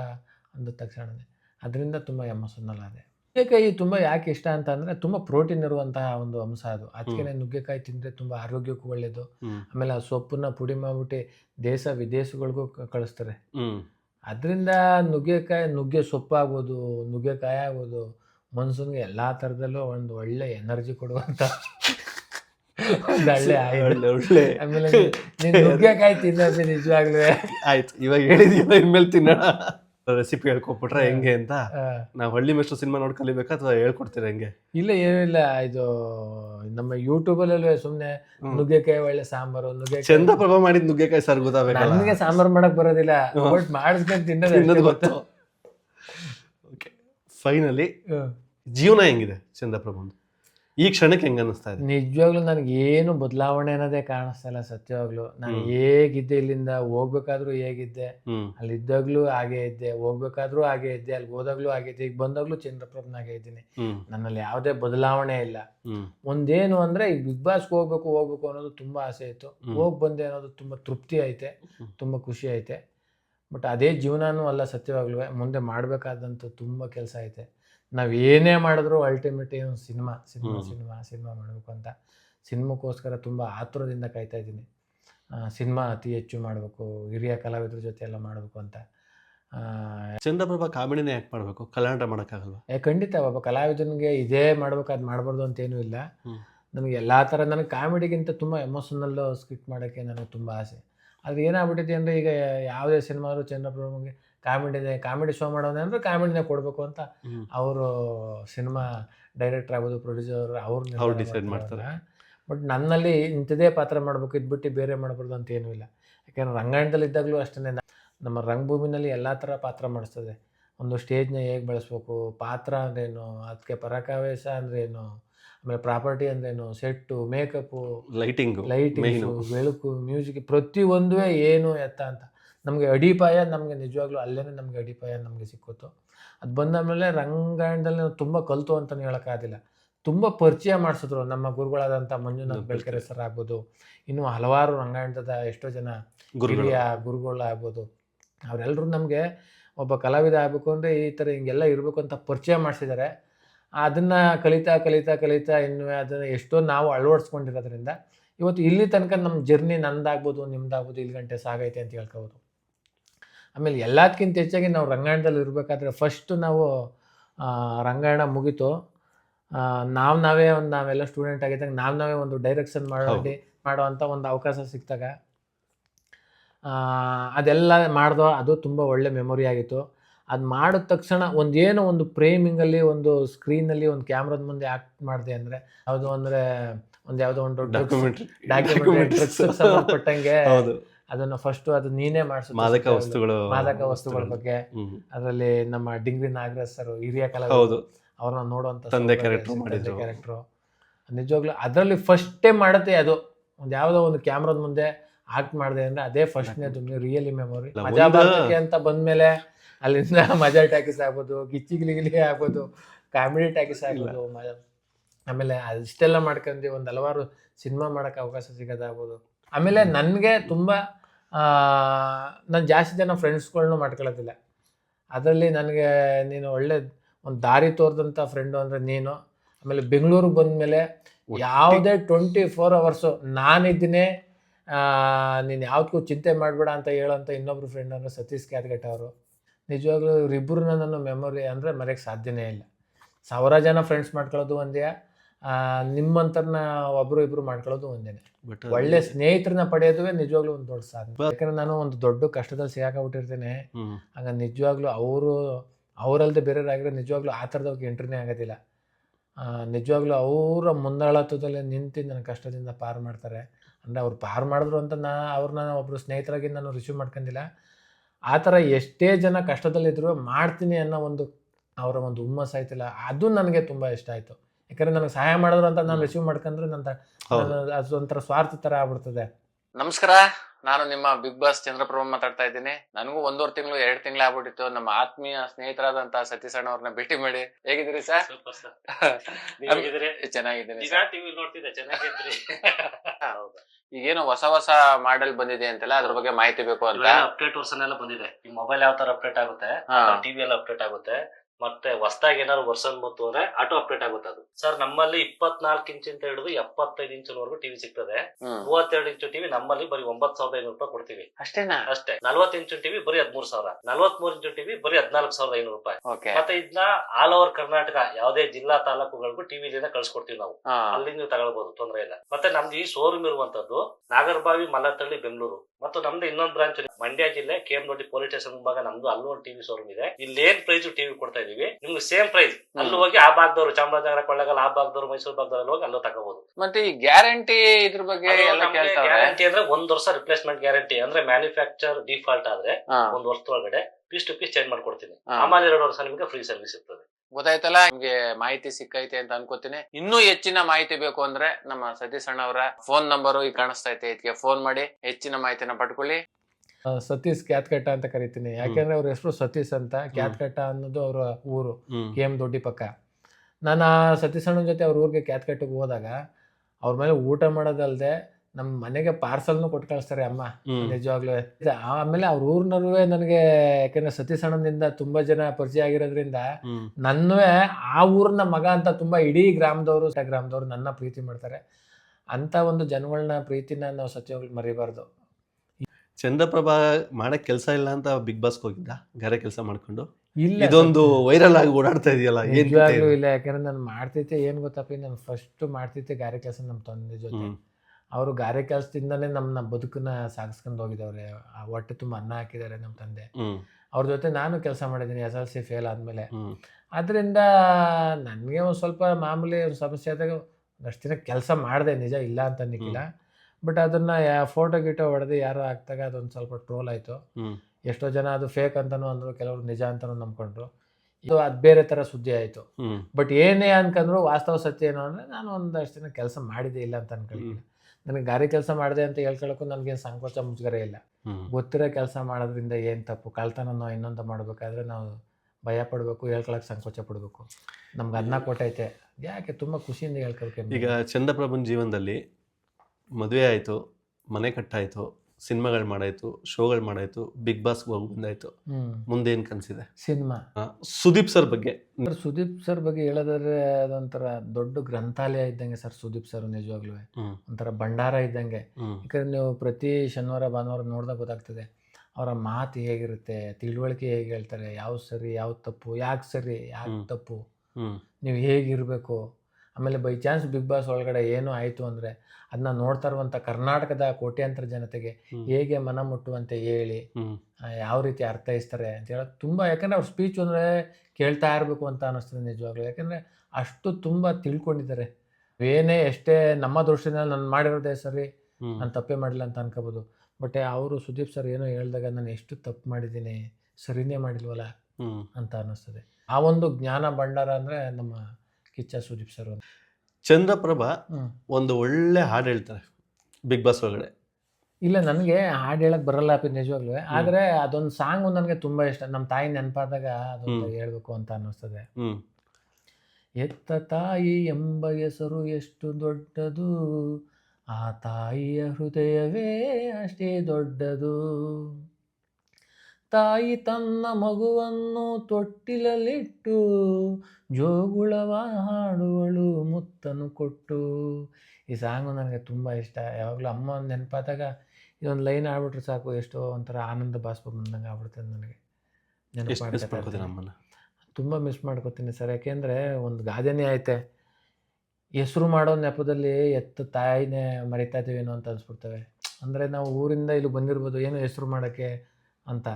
ಅಂದ ತಕ್ಷಣನೇ. ಅದರಿಂದ ತುಂಬ ಎಮ್ಮ ಆದೆ ನುಗ್ಗೆಕಾಯಿ ತುಂಬ ಯಾಕೆ ಇಷ್ಟ ಅಂತ ಅಂದರೆ ತುಂಬ ಪ್ರೋಟೀನ್ ಇರುವಂತಹ ಒಂದು ಅಂಶ ಅದು. ಅದಕ್ಕೆ ನುಗ್ಗೆಕಾಯಿ ತಿಂದರೆ ತುಂಬ ಆರೋಗ್ಯಕ್ಕೂ ಒಳ್ಳೆಯದು ಆಮೇಲೆ ಆ ಸೊಪ್ಪನ್ನ ಪುಡಿ ಮಾಡ್ಬಿಟ್ಟು ದೇಶ ವಿದೇಶಗಳಿಗೂ ಕಳಿಸ್ತಾರೆ. ಅದರಿಂದ ನುಗ್ಗೆಕಾಯಿ ನುಗ್ಗೆ ಸೊಪ್ಪು ಆಗ್ಬೋದು ನುಗ್ಗೆಕಾಯಿ ಆಗ್ಬೋದು ಮನ್ಸೂನ್ಗೆ ಎಲ್ಲ ಥರದಲ್ಲೂ ಒಂದು ಒಳ್ಳೆ ಎನರ್ಜಿ ಕೊಡುವಂಥ ಒಂದು ಒಳ್ಳೆ ಒಳ್ಳೆ ಆಮೇಲೆ ನುಗ್ಗೆಕಾಯಿ ತಿನ್ನೋದು ನಿಜವಾಗ್ಲೂ ಆಯ್ತು ಇವಾಗ ಹೇಳಿದೀವಿ ಇನ್ಮೇಲೆ ತಿನ್ನೋಣ. ರೆಸಿಪಿ ಹೇಳ್ಕೊಟ್ಬಿಟ್ರೆ ಹೆಂಗೆ ಅಂತ. ನಾವು ಹಳ್ಳಿ ಮೆಷ್ಟು ಸಿನಿಮಾ ನೋಡಿ ಕಲಿಬೇಕಾ ಅಥವಾ ಹೇಳ್ಕೊಡ್ತೀರಾ ಹೆಂಗೆ? ಇಲ್ಲ ಏನಿಲ್ಲ ಇದು ನಮ್ಮ ಯೂಟ್ಯೂಬಲ್ಲೂ ಸುಮ್ಮನೆ. ನುಗ್ಗೆಕಾಯಿ ಒಳ್ಳೆ ಸಾಂಬಾರು ಚಂದ ಪ್ರಭಾವ ಮಾಡಿದ ನುಗ್ಗೆಕಾಯಿ ಸರ್ ಗೊತ್ತಾಗ ನನಗೆ ಸಾಂಬಾರು ಮಾಡಕ್ ಬರೋದಿಲ್ಲ. ಬಟ್ ಮಾಡಿಸ್ಕೊಂಡು ತಿನ್ನೋದು ತಿನ್ನೋದು ಗೊತ್ತು. Okay finally. ಜೀವನ ಹೆಂಗಿದೆ ಚಂದ್ರಪ್ರಭುಂದು ಈ ಕ್ಷಣಕ್ಕೆ ಹೆಂಗ ಅನಿಸ್ತಾ ಇದೆ? ನಿಜವಾಗ್ಲೂ ನನಗೆ ಏನು ಬದಲಾವಣೆ ಅನ್ನೋದೇ ಕಾಣಿಸ್ತಾ ಇಲ್ಲ ಸತ್ಯವಾಗ್ಲೂ. ನಾನು. ಹೇಗಿದ್ದೆ ಇಲ್ಲಿಂದ ಹೋಗ್ಬೇಕಾದ್ರೂ ಹೇಗಿದ್ದೆ ಅಲ್ಲಿ ಇದ್ದಾಗ್ಲೂ ಹಾಗೆ ಇದ್ದೆ ಹೋಗ್ಬೇಕಾದ್ರೂ ಹಾಗೆ ಇದ್ದೆ ಅಲ್ಲಿ ಹೋದಾಗ್ಲೂ ಹಾಗೆ ಇದ್ದೆ ಈಗ ಬಂದಾಗ್ಲೂ ಚಂದ್ರಪ್ರಭನಾಗೆ ಇದ್ದೀನಿ. ನನ್ನಲ್ಲಿ ಯಾವುದೇ ಬದಲಾವಣೆ ಇಲ್ಲ. ಒಂದೇನು ಅಂದ್ರೆ ಈಗ ಬಿಗ್ ಬಾಸ್ಗೆ ಹೋಗ್ಬೇಕು ಹೋಗ್ಬೇಕು ಅನ್ನೋದು ತುಂಬಾ ಆಸೆ ಇತ್ತು. ಹೋಗ್ ಬಂದೆ ಅನ್ನೋದು ತುಂಬಾ ತೃಪ್ತಿ ಐತೆ ತುಂಬಾ ಖುಷಿ ಐತೆ. ಬಟ್ ಅದೇ ಜೀವನನೂ ಅಲ್ಲ ಸತ್ಯವಾಗ್ಲೂ ಮುಂದೆ ಮಾಡಬೇಕಾದಂಥ ತುಂಬಾ ಕೆಲಸ ಐತೆ. ನಾವು ಏನೇ ಮಾಡಿದ್ರು ಅಲ್ಟಿಮೇಟ್ ಏನು ಸಿನಿಮಾ ಸಿನಿಮಾ. ಸಿನಿಮಾ ಸಿನಿಮಾ ಮಾಡಬೇಕು ಅಂತ. ಸಿನಿಮಾಕ್ಕೋಸ್ಕರ ತುಂಬ ಆತುರದಿಂದ ಕಾಯ್ತಾ ಇದ್ದೀನಿ. ಸಿನಿಮಾ ಅತಿ ಹೆಚ್ಚು ಮಾಡಬೇಕು ಹಿರಿಯ ಕಲಾವಿದ್ರ ಜೊತೆ ಎಲ್ಲ ಮಾಡಬೇಕು ಅಂತ. ಚಂದ್ರಪ್ರಭಾ ಕಾಮಿಡಿನೇ ಯಾಕೆ ಮಾಡಬೇಕು ಕಲ್ಯಾಣ ಮಾಡೋಕ್ಕಾಗಲ್ವಾ? ಏ ಖಂಡಿತ ಒಬ್ಬ ಕಲಾವಿದನಿಗೆ ಇದೇ ಮಾಡ್ಬೇಕು ಅದು ಮಾಡಬಾರ್ದು ಅಂತೇನೂ ಇಲ್ಲ. ನಮಗೆ ನನಗೆ ಎಲ್ಲ ಥರ ನನಗೆ ಕಾಮಿಡಿಗಿಂತ ತುಂಬ ಎಮೋಷನಲ್ಲು ಸ್ಕಿಟ್ ಮಾಡೋಕ್ಕೆ ನನಗೆ ತುಂಬ ಆಸೆ. ಆದರೆ ಏನಾಗ್ಬಿಟ್ಟಿದೆ ಅಂದರೆ ಈಗ ಯಾವುದೇ ಸಿನಿಮಾರು ಚಂದ್ರಪ್ರಭುಗೆ ಕಾಮಿಡಿನೇ ಕಾಮಿಡಿ ಶೋ ಮಾಡೋದೇ ಅಂದರೆ ಕಾಮಿಡಿನೇ ಕೊಡಬೇಕು ಅಂತ ಅವರು ಸಿನಿಮಾ ಡೈರೆಕ್ಟರ್ ಆಗ್ಬೋದು ಪ್ರೊಡ್ಯೂಸರ್ ಅವ್ರು ಅವ್ರು decide ಮಾಡ್ತಾರೆ. ಬಟ್ ನನ್ನಲ್ಲಿ ಇಂಥದೇ ಪಾತ್ರ ಮಾಡಬೇಕು ಇದ್ಬಿಟ್ಟು ಬೇರೆ ಮಾಡಬಾರ್ದು ಅಂತ ಏನೂ ಇಲ್ಲ. ಯಾಕೆಂದ್ರೆ ರಂಗಾಯಣದಲ್ಲಿ ಇದ್ದಾಗಲೂ ಅಷ್ಟೇ ನಮ್ಮ ರಂಗಭೂಮಿನಲ್ಲಿ ಎಲ್ಲ ಥರ ಪಾತ್ರ ಮಾಡಿಸ್ತದೆ. ಒಂದು ಸ್ಟೇಜ್ನ ಹೇಗೆ ಬಳಸ್ಬೇಕು ಪಾತ್ರ ಅಂದ್ರೇನು ಅದಕ್ಕೆ ಪರಕಾವೇಶ ಅಂದ್ರೇನು ಆಮೇಲೆ ಪ್ರಾಪರ್ಟಿ ಅಂದ್ರೇನು ಸೆಟ್ಟು ಮೇಕಪ್ಪು ಲೈಟಿಂಗು ಲೈಟಿಂಗು ಬೆಳಕು ಮ್ಯೂಸಿಕ್ ಪ್ರತಿಯೊಂದೂ ಏನು ಎತ್ತ ಅಂತ. ನಮಗೆ ಅಡಿಪಾಯ ನಮಗೆ ನಿಜವಾಗ್ಲೂ ಅಲ್ಲೇ ನಮಗೆ ಅಡಿಪಾಯ ನಮಗೆ ಸಿಕ್ಕಿತು. ಅದು ಮೇಲೆ ರಂಗಾಯಣದಲ್ಲಿ ನಾವು ತುಂಬ ಕಲಿತು ಅಂತ ಹೇಳೋಕ್ಕಾಗಲಿಲ್ಲ ತುಂಬ ಪರಿಚಯ ಮಾಡಿಸಿದ್ರು ನಮ್ಮ ಗುರುಗಳಾದಂಥ ಮಂಜುನಾಥ್ ಬೆಳ್ಕೆರೆ ಸರ್ ಆಗ್ಬೋದು. ಇನ್ನೂ ಹಲವಾರು ರಂಗಾಯಣದ ಎಷ್ಟೋ ಜನ ಗುರುಗಳು. ಆಗ್ಬೋದು. ಅವರೆಲ್ಲರೂ ನಮಗೆ ಒಬ್ಬ ಕಲಾವಿದ ಆಗಬೇಕು ಅಂದರೆ ಈ ಥರ ಹಿಂಗೆಲ್ಲ ಇರಬೇಕು ಅಂತ ಪರಿಚಯ ಮಾಡಿಸಿದ್ದಾರೆ ಅದನ್ನು ಕಲಿತಾ ಕಲಿತಾ ಕಲಿತಾ ಇನ್ನು ಅದನ್ನು ಎಷ್ಟೋ ನಾವು ಅಳವಡಿಸ್ಕೊಂಡಿರೋದ್ರಿಂದ ಇವತ್ತು ಇಲ್ಲಿ ತನಕ ನಮ್ಮ ಜರ್ನಿ ನಂದಾಗ್ಬೋದು ನಿಮ್ದಾಗ್ಬೋದು ಇಲ್ಲಿ ಗಂಟೆ ಸಾಗೈತೆ ಅಂತ ಹೇಳ್ಕೊಬೋದು. ಆಮೇಲೆ ಎಲ್ಲದಕ್ಕಿಂತ ಹೆಚ್ಚಾಗಿ ನಾವು ರಂಗಾಯಣದಲ್ಲಿ ಇರಬೇಕಾದ್ರೆ ಫಸ್ಟು ನಾವು ರಂಗಾಯಣ ಮುಗೀತು. ನಾವು ನಾವೇ ಒಂದು ನಾವೆಲ್ಲ ಸ್ಟೂಡೆಂಟ್ ಆಗಿದ್ದಾಗ ನಾವು ನಾವೇ ಒಂದು ಡೈರೆಕ್ಷನ್ ಮಾಡೋ ಮಾಡೋವಂಥ ಒಂದು ಅವಕಾಶ ಸಿಕ್ತಾಗ ಆ, ಅದೆಲ್ಲ ಮಾಡ್ದೋ ಅದು ತುಂಬ ಒಳ್ಳೆ ಮೆಮೊರಿ ಆಗಿತ್ತು. ಅದು ಮಾಡಿದ ತಕ್ಷಣ ಒಂದು ಏನೋ ಒಂದು ಫ್ರೇಮಿಂಗಲ್ಲಿ ಒಂದು ಸ್ಕ್ರೀನಲ್ಲಿ ಒಂದು ಕ್ಯಾಮ್ರಾದ ಮುಂದೆ ಆ್ಯಕ್ಟ್ ಮಾಡಿದೆ ಅಂದರೆ ಯಾವುದು ಅಂದರೆ ಒಂದು ಯಾವುದೋ ಒಂದು ಡಾಕ್ಯುಮೆಂಟ್ರಿ ಡಾಕ್ಯುಮೆಂಟ್ರಿ ಸಂಬಂಧಪಟ್ಟಂಗೆ ಹೌದು. ಅದನ್ನು ಫಸ್ಟ್ ಅದು ನೀನೇ ಮಾಡಿಸು ಮಾದಕ ವಸ್ತುಗಳು ಮಾದಕ ವಸ್ತುಗಳ. ಬಗ್ಗೆ. ಅದರಲ್ಲಿ ನಮ್ಮ ಡಿಂಗ್ರಿ ನಾಗರಾಜ್ ಸರ್ ಹಿರಿಯ ಹೌದು. ಕಲಾವಿದರು ಅವ್ರನ್ನ ನೋಡುವಂತ ತಂದೆ ಕ್ಯಾರೆಕ್ಟ್ರು ನಿಜವಾಗ್ಲೂ ಅದರಲ್ಲಿ ಫಸ್ಟ್ ಮಾಡುತ್ತೆ ಅದು. ಒಂದು ಯಾವುದೋ ಒಂದು ಕ್ಯಾಮ್ರಾದ ಮುಂದೆ ಆಕ್ಟ್ ಮಾಡಿದೆ ಅಂದ್ರೆ ಅದೇ ಫಸ್ಟ್ನೇದು ರಿಯಲಿ ಮೆಮೊರಿ ಮಜಾ ಭಾರತಕ್ಕೆ ಅಂತ ಬಂದ್ಮೇಲೆ ಅಲ್ಲಿಂದ ಮಜಾ ಟ್ಯಾಕಿಸ್ ಆಗ್ಬೋದು ಗಿಚ್ಚಿ ಗಿಲಿಗಿಲಿ ಆಗ್ಬೋದು ಕಾಮಿಡಿ ಟ್ಯಾಕಿಸ್ ಆಗ್ಬೋದು ಆಮೇಲೆ ಅಷ್ಟೆಲ್ಲ ಮಾಡ್ಕೊಂಡಿ ಒಂದು ಹಲವಾರು ಸಿನಿಮಾ ಮಾಡೋಕ್ಕೆ ಅವಕಾಶ ಸಿಗೋದಾಗ್ಬೋದು. ಆಮೇಲೆ ನನಗೆ ತುಂಬ ನಾನು ಜಾಸ್ತಿ ಜನ ಫ್ರೆಂಡ್ಸ್ಗಳ್ನೂ ಮಾಡ್ಕೊಳ್ಳೋದಿಲ್ಲ. ಅದರಲ್ಲಿ ನನಗೆ ನೀನು ಒಳ್ಳೆ ಒಂದು ದಾರಿ ತೋರಿದಂಥ ಫ್ರೆಂಡು ಅಂದರೆ ನೀನು. ಆಮೇಲೆ ಬೆಂಗಳೂರಿಗೆ ಬಂದಮೇಲೆ ಯಾವುದೇ ಟ್ವೆಂಟಿ ಫೋರ್ ಅವರ್ಸು ನಾನಿದ್ದೀನಿ ನೀನು ಯಾವ್ದಕ್ಕೂ ಚಿಂತೆ ಮಾಡಬೇಡ ಅಂತ ಹೇಳೋಂಥ ಇನ್ನೊಬ್ಬರು ಫ್ರೆಂಡ್ ಅಂದರೆ ಸತೀಶ್ ಕ್ಯಾದ್ಗೆಟ್ ಅವರು. ನಿಜವಾಗ್ಲೂ ಇವರಿಬ್ಬರನ್ನ ನಾನು ಮೆಮೊರಿ ಅಂದರೆ ಮರೆಯೋಕ್ಕೆ ಸಾಧ್ಯವೇ ಇಲ್ಲ. ಸಾವಿರ ಜನ ಫ್ರೆಂಡ್ಸ್ ಮಾಡ್ಕೊಳ್ಳೋದು ಒಂದೇ. ಆ, ಒಬ್ರು ಇಬ್ರು ಮಾಡ್ಕೊಳ್ಳೋದು ಒಂದೇನೆ. ಬಟ್ ಒಳ್ಳೆ ಸ್ನೇಹಿತರನ್ನ ಪಡೆಯೋದುವೇ ನಿಜವಾಗ್ಲೂ ಒಂದು ದೊಡ್ಡ ಸಾಧನೆ. ಯಾಕಂದ್ರೆ ನಾನು ಒಂದು ದೊಡ್ಡ ಕಷ್ಟದಲ್ಲಿ ಸಿಗಾಕಬಿಟ್ಟಿರ್ತೇನೆ. ಆಗ ನಿಜವಾಗ್ಲೂ ಅವರು ಅವರಲ್ಲದೆ ಬೇರೆಯವರಾಗಿರೋ ನಿಜವಾಗ್ಲೂ ಆ ಥರದವ್ರಿಗೆ ಎಂಟ್ರಿನೇ ಆಗೋದಿಲ್ಲ. ನಿಜವಾಗ್ಲೂ ಅವರ ಮುಂದಾಳತ್ವದಲ್ಲಿ ನಿಂತು ನನ್ನ ಕಷ್ಟದಿಂದ ಪಾರು ಮಾಡ್ತಾರೆ. ಅಂದರೆ ಅವ್ರು ಪಾರು ಮಾಡಿದ್ರು ಅಂತ ನಾ ಅವ್ರನ್ನ ಒಬ್ಬರು ಸ್ನೇಹಿತರಾಗಿ ನಾನು ರಿಸೀವ್ ಮಾಡ್ಕೊಂಡಿಲ್ಲ. ಆ ಥರ ಎಷ್ಟೇ ಜನ ಕಷ್ಟದಲ್ಲಿದ್ದರೂ ಮಾಡ್ತೀನಿ ಅನ್ನೋ ಒಂದು ಅವರ ಒಂದು ಹುಮ್ಮಸ್ಸಾಯ್ತಿಲ್ಲ ಅದು ನನಗೆ ತುಂಬ ಇಷ್ಟ ಆಯಿತು. ಯಾಕಂದರೆ ನನಗೆ ಸಹಾಯ ಮಾಡಿದ್ರು ಅಂತ ನಾನು ರಿಸೀವ್ ಮಾಡ್ಕೊಂಡ್ರೆ ನನ್ನ ಅದೊಂಥರ ಸ್ವಾರ್ಥ ತರ ಆಗ್ಬಿಡ್ತದೆ. ನಮಸ್ಕಾರ. ನಾನು ನಿಮ್ಮ ಬಿಗ್ ಬಾಸ್ ಚಂದ್ರಪ್ರಭು ಮಾತಾಡ್ತಾ ಇದ್ದೀನಿ. ನನಗೂ ಒಂದೂವರೆ ತಿಂಗಳು ಎರಡು ತಿಂಗಳು ಆಗ್ಬಿಟ್ಟಿತ್ತು. ನಮ್ಮ ಆತ್ಮೀಯ ಸ್ನೇಹಿತರಾದಂತ ಸತೀಶ್ ಅಣ್ಣ ಅವ್ರನ್ನ ಭೇಟಿ ಮಾಡಿ. ಹೇಗಿದ್ರಿ ಸರ್? ಚೆನ್ನಾಗಿದ್ದೀನಿ ಈಗೇನೋ ಹೊಸ ಹೊಸ ಮಾಡೆಲ್ ಬಂದಿದೆ ಅಂತೆಲ್ಲ ಅದ್ರ ಬಗ್ಗೆ ಮಾಹಿತಿ ಬೇಕು ಅಂತ. ಅಪ್ಡೇಟ್ ವರ್ಷನ್ ಎಲ್ಲ ಬಂದಿದೆ. ಈ ಮೊಬೈಲ್ ಯಾವ ತರ ಅಪ್ಡೇಟ್ ಆಗುತ್ತೆ? ಟಿವಿ ಎಲ್ಲ ಅಪ್ಡೇಟ್ ಆಗುತ್ತೆ. ಮತ್ತೆ ಹೊಸದಾಗಿ ಏನಾದ್ರು ವರ್ಷನ್ ಬಂತು ಅಂದ್ರೆ ಆಟೋ ಅಪ್ಡೇಟ್ ಆಗುತ್ತೆ ಅದು. ಸರ್ ನಮ್ಮಲ್ಲಿ ಇಪ್ಪತ್ನಾಲ್ಕು ಅಂತ ಹಿಡಿದು ಎಪ್ಪತ್ತೈದು ಇಂಚಿನವರೆಗೂ ಟಿವಿ ಸಿಗ್ತದೆ. ಮೂವತ್ತೆರಡು ಇಂಚು ಟಿವಿ ನಮ್ಮಲ್ಲಿ ಬರೀ ಒಂಬತ್ ಸಾವಿರದ ಐನೂರು ರೂಪಾಯಿ ಕೊಡ್ತೀವಿ. ಅಷ್ಟೇನಾ? ಅಷ್ಟೇ. ನಲ್ವತ್ತು ಇಂಚು ಟಿವಿ ಬರೀ ಹದಿಮೂರು ಸಾವಿರ. ನಲ್ವತ್ಮೂರು ಇಂಚು ಟಿವಿ ಬರೀ ಹದಿನಾಲ್ಕು ಸಾವಿರದ ಐನೂರು ರೂಪಾಯಿ. ಮತ್ತೆ ಇದನ್ನ ಆಲ್ ಓವರ್ ಕರ್ನಾಟಕ ಯಾವುದೇ ಜಿಲ್ಲಾ ತಾಲೂಕುಗಳಿಗೂ ಟಿವಿಲಿಂದ ಕಳ್ಸಿಕೊಡ್ತೀವಿ ನಾವು. ಅಲ್ಲಿಂದ ಅಲ್ಲಿ ನೀವು ತಗೊಳ್ಬಹುದು ತೊಂದರೆ ಇಲ್ಲ. ಮತ್ತೆ ನಮ್ದು ಈ ಶೋರೂಮ್ ಇರುವಂತದ್ದು ನಾಗರಬಾವಿ ಮಲ್ಲತ್ತಳ್ಳಿ ಬೆಂಗಳೂರು. ಮತ್ತು ನಮ್ದು ಇನ್ನೊಂದು ಬ್ರಾಂಚ್ ಮಂಡ್ಯ ಜಿಲ್ಲೆ ಕೆಎಂ ದೊಡ್ಡಿ ಪೊಲೀಸ್ ಸ್ಟೇಷನ್ ಭಾಗ ನಮ್ದು ಅಲ್ಲೂ ಒಂದು ಟಿವಿ ಶೋರೂಮ್ ಇದೆ. ಇಲ್ಲಿ ಏನ್ ಪ್ರೈಸ್ ಟಿವಿ ಕೊಡ್ತಾ ಇದೀವಿ ನಿಮ್ಗೆ ಸೇಮ್ ಪ್ರೈಸ್ ಅಲ್ಲಿ ಹೋಗಿ ಆ ಭಾಗದವರು ಚಾಮರಾಜನಗರ ಕೊಳ್ಳೇಗಾಲ ಆ ಭಾಗದವರು ಮೈಸೂರು ಭಾಗದವ್ರು ಹೋಗಿ ಅಲ್ಲೂ ತಗೋಬಹುದು ಮತ್ತೆ ಈ ಗ್ಯಾರಂಟಿ ಇದ್ರ ಬಗ್ಗೆ ಎಲ್ಲ ಕೇಳ್ತಾರೆ ಗ್ಯಾರಂಟಿ ಅಂದ್ರೆ ಒಂದ್ ವರ್ಷ ರಿಪ್ಲೇಸ್ಮೆಂಟ್ ಗ್ಯಾರಂಟಿ ಅಂದ್ರೆ ಮ್ಯಾನುಫ್ಯಾಕ್ಚರ್ ಡಿಫಾಲ್ಟ್ ಆದ್ರೆ ಒಂದ್ ವರ್ಷದೊಳಗಡೆ ಪೀಸ್ ಟು ಪೀಸ್ ಚೇಂಜ್ ಮಾಡ್ಕೊಡ್ತೀನಿ. ಆಮೇಲೆ ಎರಡು ವರ್ಷ ನಿಮಗೆ ಫ್ರೀ ಸರ್ವಿಸ್ ಇರ್ತದೆ. ಗೊತ್ತಾಯ್ತಲ್ಲ ನಿಮ್ಗೆ ಮಾಹಿತಿ ಸಿಕ್ಕೈತೆ ಅಂತ ಅನ್ಕೋತೀನಿ. ಇನ್ನೂ ಹೆಚ್ಚಿನ ಮಾಹಿತಿ ಬೇಕು ಅಂದ್ರೆ ನಮ್ಮ ಸತೀಶ್ ಅಣ್ಣ ಅವರ ಫೋನ್ ನಂಬರ್ ಈಗ ಕಾಣಿಸ್ತಾ ಐತೆ. ಇದಕ್ಕೆ ಫೋನ್ ಮಾಡಿ ಹೆಚ್ಚಿನ ಮಾಹಿತಿನ ಪಡ್ಕೊಳ್ಳಿ. ಸತೀಶ್ ಕ್ಯಾತ್ಕಟ್ಟ ಅಂತ ಕರಿತೀನಿ. ಯಾಕೆಂದ್ರೆ ಅವ್ರ ಹೆಸರು ಸತೀಶ್ ಅಂತ. ಕ್ಯಾತ್ಕಟ್ಟ ಅನ್ನೋದು ಅವರ ಊರು ಕೆ ಎಂ ದೊಡ್ಡಿ ಪಕ್ಕ. ನಾನು ಆ ಸತೀಶ್ ಅಣ್ಣನ ಜೊತೆ ಅವ್ರ ಊರಿಗೆ ಕ್ಯಾತ್ಕಟ್ಟಿಗೆ ಹೋದಾಗ ಅವ್ರ ಮೇಲೆ ಊಟ ಮಾಡೋದಲ್ಲದೆ ನಮ್ಮ ಮನೆಗೆ ಪಾರ್ಸಲ್ನು ಕೊಟ್ಟು ಕಳಿಸ್ತಾರೆ ಅಮ್ಮ. ನಿಜವಾಗ್ಲೂ. ಆಮೇಲೆ ಅವ್ರ ಊರ್ನವ್ರು ನನಗೆ ಯಾಕಂದ್ರೆ ಸತೀಶ್ ಅಣ್ಣನಿಂದ ತುಂಬಾ ಜನ ಪರಿಚಯ ಆಗಿರೋದ್ರಿಂದ ನನ್ನುವೆ ಆ ಊರಿನ ಮಗ ಅಂತ ತುಂಬಾ ಇಡೀ ಗ್ರಾಮದವರು ಗ್ರಾಮದವರು ನನ್ನ ಪ್ರೀತಿ ಮಾಡ್ತಾರೆ. ಅಂತ ಒಂದು ಜನಗಳನ್ನ ಪ್ರೀತಿನ ನಾವು ಸತ್ಯವಾಗ್ಲು ಮರಿಬಾರ್ದು. ಚಂದ್ರಪ್ರಭಾ ಮಾಡಕ್ ಕೆಲಸ ಇಲ್ಲ ಅಂತ ಬಿಗ್ ಬಾಸ್ಗೆ ಹೋಗಿದ್ದ? ಗಾರೆ ಕೆಲಸ ಮಾಡ್ಕೊಂಡು? ಇಲ್ಲ ಇದೊಂದು ವೈರಲ್ ಆಗಿ ಓಡಾಡ್ತಾ ಇದೆಯಲ್ಲ ಏನು ಕಥೆ ನಿಜವಾಗ್ಲೂ ಇಲ್ಲ. ಯಾಕಂದ್ರೆ ನಾನು ಮಾಡ್ತಿದ್ದೆ ಏನ್ ಗೊತ್ತಪ್ಪ ನಾನು ಫಸ್ಟ್ ಮಾಡ್ತಿದ್ದೆ ಗಾರೆ ಕೆಲಸ ನಮ್ಮ ತಂದೆ ಜೊತೆ. ಹ್ಮ್. ಅವರು ಗಾರೆ ಕೆಲಸದಿಂದನೇ ನಮ್ಮ ಬದುಕನ್ನ ಸಾಗಿಸ್ಕೊಂಡು ಹೋಗಿದವ್ರೆ. ಆ ಹೊಟ್ಟೆ ತುಂಬ ಅನ್ನ ಹಾಕಿದ್ದಾರೆ ನಮ್ಮ ತಂದೆ. ಹ್ಮ್. ಅವ್ರ ಜೊತೆ ನಾನು ಕೆಲಸ ಮಾಡಿದ್ದೀನಿ ಎಸ್ ಎಲ್ ಸಿ ಫೇಲ್ ಆದಮೇಲೆ. ಹ್ಮ್. ಅದರಿಂದ ನನಗೆ ಒಂದು ಸ್ವಲ್ಪ ಮಾಮೂಲಿ ಒಂದು ಸಮಸ್ಯೆ ಆದಾಗ ಒಂದಷ್ಟು ದಿನ ಕೆಲಸ ಮಾಡಿದೆ ನಿಜ ಇಲ್ಲ ಅಂತ ಅನ್ನಿಕ್ಕಿಲ್ಲ ಬಟ್ ಅದನ್ನ ಫೋಟೋ ಗಿಟೋ ಹೊಡೆದು ಯಾರೋ ಹಾಕ್ದಾಗ ಅದೊಂದು ಸ್ವಲ್ಪ ಟ್ರೋಲ್ ಆಯ್ತು. ಎಷ್ಟೋ ಜನ ಅದು ಫೇಕ್ ಅಂತಲೂ ಅಂದರು ಕೆಲವರು ನಿಜ ಅಂತಲೂ ನಂಬ್ಕೊಂಡ್ರು. ಇದು ಅದು ಬೇರೆ ಥರ ಸುದ್ದಿ ಆಯಿತು. ಬಟ್ ಏನೇ ಅನ್ಕಂದ್ರು ವಾಸ್ತವ ಸತ್ಯ ಏನು ಅಂದರೆ ನಾನು ಒಂದಷ್ಟು ದಿನ ಕೆಲಸ ಮಾಡಿದೆ ಇಲ್ಲ ಅಂತ ಅನ್ಕೊಳ್ಳಿಲ್ಲ ನನಗೆ ಗಾರಿ ಕೆಲಸ ಮಾಡಿದೆ ಅಂತ ಹೇಳ್ಕೊಳ್ಳೋಕ್ಕೂ ನನಗೇನು ಸಂಕೋಚ ಮುಜುಗರ ಇಲ್ಲ. ಗೊತ್ತಿರೋ ಕೆಲಸ ಮಾಡೋದ್ರಿಂದ ಏನು ತಪ್ಪು? ಕಳ್ತನನೋ ಇನ್ನೊಂದು ಮಾಡಬೇಕಾದ್ರೆ ನಾವು ಭಯ ಪಡಬೇಕು ಹೇಳ್ಕೊಳಕ್ಕೆ ಸಂಕೋಚ ಪಡಬೇಕು. ನಮ್ಗೆ ಅನ್ನ ಕೊಟ್ಟೈತೆ ಯಾಕೆ? ತುಂಬ ಖುಷಿಯಿಂದ ಹೇಳ್ಕೊಳ್ಬೇಕು. ಈಗ ಚಂದ್ರಪ್ರಭನ್ ಜೀವನದಲ್ಲಿ ಮದುವೆ ಆಯಿತು ಮನೆ ಕಟ್ಟಾಯಿತು ಸಿನಿಮಾಗಳು ಮಾಡಾಯ್ತು ಶೋಗಳು ಮಾಡಾಯ್ತು ಬಿಗ್ ಬಾಸ್ಗೆ ಹೋಗಿ ಬಂದಾಯ್ತು. ಹ್ಞೂ ಮುಂದೆ ಏನು ಕನಸಿದೆ? ಸಿನಿಮಾ. ಸುದೀಪ್ ಸರ್ ಬಗ್ಗೆ. ಸುದೀಪ್ ಸರ್ ಬಗ್ಗೆ ಹೇಳೋದಾದ್ರೆ ಅದೊಂಥರ ದೊಡ್ಡ ಗ್ರಂಥಾಲಯ ಇದ್ದಂಗೆ ಸರ್ ಸುದೀಪ್ ಸರ್ ನಿಜವಾಗ್ಲೂ ಒಂಥರ ಭಂಡಾರ ಇದ್ದಂಗೆ. ಯಾಕಂದ್ರೆ ನೀವು ಪ್ರತಿ ಶನಿವಾರ ಭಾನುವಾರ ನೋಡಿದಾಗ ಗೊತ್ತಾಗ್ತದೆ ಅವರ ಮಾತು ಹೇಗಿರುತ್ತೆ ತಿಳುವಳಿಕೆ ಹೇಗೆ ಹೇಳ್ತಾರೆ ಯಾವ್ದು ಸರಿ ಯಾವ್ದು ತಪ್ಪು ಯಾಕೆ ಸರಿ ಯಾಕೆ ತಪ್ಪು. ನೀವು ಹೇಗಿರಬೇಕು ಆಮೇಲೆ ಬೈ ಚಾನ್ಸ್ ಬಿಗ್ ಬಾಸ್ ಒಳಗಡೆ ಏನು ಆಯಿತು ಅಂದರೆ ಅದನ್ನ ನೋಡ್ತಾ ಇರುವಂಥ ಕರ್ನಾಟಕದ ಕೋಟ್ಯಾಂತರ ಜನತೆಗೆ. ಹೇಗೆ ಮನ ಮುಟ್ಟುವಂತೆ ಹೇಳಿ ಯಾವ ರೀತಿ ಅರ್ಥೈಸ್ತಾರೆ ಅಂತ ಹೇಳೋದು ತುಂಬ ಯಾಕಂದರೆ ಅವ್ರ ಸ್ಪೀಚ್ ಅಂದರೆ ಕೇಳ್ತಾ ಇರಬೇಕು ಅಂತ ಅನ್ನಿಸ್ತದೆ ನಿಜವಾಗ್ಲೂ. ಯಾಕಂದರೆ ಅಷ್ಟು ತುಂಬ ತಿಳ್ಕೊಂಡಿದ್ದಾರೆ. ಏನೇ ಎಷ್ಟೇ ನಮ್ಮ ದೃಷ್ಟಿನಲ್ಲಿ ನಾನು ಮಾಡಿರೋದೇ ಸರಿ ನಾನು ತಪ್ಪೇ ಮಾಡಿಲ್ಲ ಅಂತ ಅನ್ಕೋಬೋದು. ಬಟ್ ಅವರು ಸುದೀಪ್ ಸರ್ ಏನೋ ಹೇಳಿದಾಗ ನಾನು ಎಷ್ಟು ತಪ್ಪು ಮಾಡಿದ್ದೀನಿ ಸರಿನೇ ಮಾಡಿಲ್ವಲ್ಲ ಅಂತ ಅನ್ನಿಸ್ತದೆ. ಆ ಒಂದು ಜ್ಞಾನ ಭಂಡಾರ ಅಂದರೆ ನಮ್ಮ ಕಿಚ್ಚ ಸುದೀಪ್ ಸರ್ ಅಂತ ಚಂದ್ರಪ್ರಭಾ ಒಂದು ಒಳ್ಳೆ ಹಾಡು ಹೇಳ್ತಾರೆ ಬಿಗ್ ಬಾಸ್ ಒಳಗಡೆ. ಇಲ್ಲ ನನಗೆ ಹಾಡು ಹೇಳಕ್ ಬರಲ್ಲ ಅಪ್ಪಿ ನಿಜವಾಗ್ಲೂ. ಆದ್ರೆ ಅದೊಂದು ಸಾಂಗು ನನಗೆ ತುಂಬಾ ಇಷ್ಟ. ನಮ್ಮ ತಾಯಿ ನೆನಪಾದಾಗ ಅದೊಂದು. ಹೇಳ್ಬೇಕು ಅಂತ ಅನ್ನಿಸ್ತದೆ. ಎತ್ತ ತಾಯಿ ಎಂಬ ಹೆಸರು ಎಷ್ಟು ದೊಡ್ಡದು? ಆ ತಾಯಿಯ ಹೃದಯವೇ ಅಷ್ಟೇ ದೊಡ್ಡದು. ತಾಯಿ ತನ್ನ ಮಗುವನ್ನು ತೊಟ್ಟಿಲಲ್ಲಿಟ್ಟು ಜೋಗುಳವ ಹಾಡುವಳು ಮುತ್ತನ್ನು ಕೊಟ್ಟು. ಈ ಸಾಂಗು ನನಗೆ ತುಂಬ ಇಷ್ಟ. ಯಾವಾಗಲೂ ಅಮ್ಮ ಒಂದು ನೆನಪಾದಾಗ ಇದೊಂದು ಲೈನ್ ಆಡ್ಬಿಟ್ರೆ ಸಾಕು. ಎಷ್ಟೋ ಒಂಥರ ಆನಂದ ಬಾಷ್ಪ ಬಂದಂಗೆ ಆಗ್ಬಿಡ್ತದೆ ನನಗೆ. ನೆನಪು ತುಂಬ ಮಿಸ್ ಮಾಡ್ಕೊತೀನಿ ಸರ್. ಯಾಕೆಂದರೆ ಒಂದು ಗಾದೆನೇ ಐತೆ. ಹೆಸರು ಮಾಡೋ ನೆಪದಲ್ಲಿ ಎತ್ತ ತಾಯಿನೇ ಮರಿತಾ ಇದ್ದೀವೇನೋ ಅಂತ ಅನ್ಸ್ಬಿಡ್ತವೆ. ಅಂದರೆ ನಾವು ಊರಿಂದ ಇಲ್ಲಿ ಬಂದಿರ್ಬೋದು ಏನು ಹೆಸರು ಮಾಡೋಕ್ಕೆ ಅಂತ.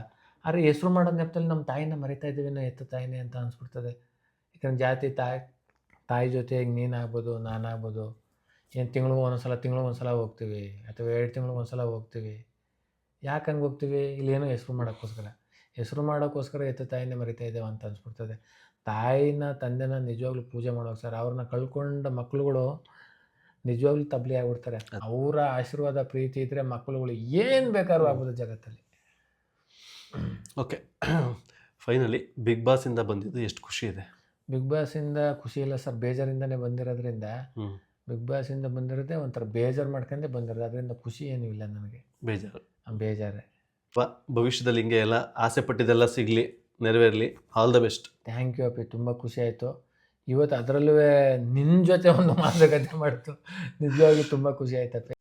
ಆದರೆ ಹೆಸರು ಮಾಡೋ ನೆಪದಲ್ಲಿ ನಮ್ಮ ತಾಯಿನ ಮರಿತಾ ಇದ್ದೀವೇನೋ ಎತ್ತ ತಾಯಿನೇ ಅಂತ ಅನ್ಸ್ಬಿಡ್ತದೆ. ಯಾಕಂದ್ರೆ ಜಾತಿ ತಾಯಿ ತಾಯಿ ಜೊತೆ ಈಗ ನೀನಾಗ್ಬೋದು ನಾನಾಗ್ಬೋದು? ಏನು ತಿಂಗಳು ಒಂದೊಂದ್ಸಲ ತಿಂಗಳು ಒಂದ್ಸಲ ಹೋಗ್ತೀವಿ ಅಥವಾ ಎರಡು ತಿಂಗಳು ಒಂದ್ಸಲ ಹೋಗ್ತೀವಿ. ಯಾಕೆ ಹಂಗೆ ಹೋಗ್ತೀವಿ? ಇಲ್ಲೇನೋ ಹೆಸರು ಮಾಡೋಕ್ಕೋಸ್ಕರ? ಹೆಸರು ಮಾಡೋಕ್ಕೋಸ್ಕರ ಎತ್ತ ತಾಯಿನೇ ಮರಿತಾ ಇದ್ದೇವೆ ಅಂತ ಅನ್ಸ್ಬಿಡ್ತದೆ. ತಾಯಿನ ತಂದೆನ ನಿಜವಾಗ್ಲೂ ಪೂಜೆ ಮಾಡೋಕೆ ಸರ್ ಅವ್ರನ್ನ ಕಳ್ಕೊಂಡ ಮಕ್ಳುಗಳು ನಿಜವಾಗ್ಲೂ ತಬ್ಲಿ ಆಗ್ಬಿಡ್ತಾರೆ. ಅವರ ಆಶೀರ್ವಾದ ಪ್ರೀತಿ ಇದ್ದರೆ ಮಕ್ಕಳುಗಳು ಏನು ಬೇಕಾದ್ರೂ ಆಗ್ಬೋದು ಜಗತ್ತಲ್ಲಿ. ಓಕೆ ಫೈನಲಿ ಬಿಗ್ ಬಾಸ್ ಇಂದ ಬಂದಿದ್ದು ಎಷ್ಟು ಖುಷಿ ಇದೆ? ಬಿಗ್ ಬಾಸಿಂದ ಖುಷಿ ಇಲ್ಲ ಸರ್. ಬೇಜಾರಿಂದನೇ ಬಂದಿರೋದ್ರಿಂದ ಬಿಗ್ ಬಾಸಿಂದ ಬಂದಿರೋದೇ ಒಂಥರ ಬೇಜಾರು ಮಾಡ್ಕೊಂಡೇ ಬಂದಿರೋದು. ಅದರಿಂದ ಖುಷಿ ಏನೂ ಇಲ್ಲ ನನಗೆ ಬೇಜಾರು. ಬೇಜಾರೆ. ಭವಿಷ್ಯದಲ್ಲಿ ಹಿಂಗೆ ಎಲ್ಲ ಆಸೆ ಪಟ್ಟಿದ್ದೆಲ್ಲ ಸಿಗಲಿ ನೆರವೇರಲಿ. All the best thank you ಅಪ್ಪಿ. ತುಂಬ ಖುಷಿ ಆಯಿತು. ಇವತ್ತು ಅದರಲ್ಲೂ ನಿನ್ನ ಜೊತೆ ಒಂದು ಮಾತುಕತೆ ಮಾಡ್ತು. ನಿಜವಾಗಿ ತುಂಬ ಖುಷಿ ಆಯ್ತಪ್ಪಿ.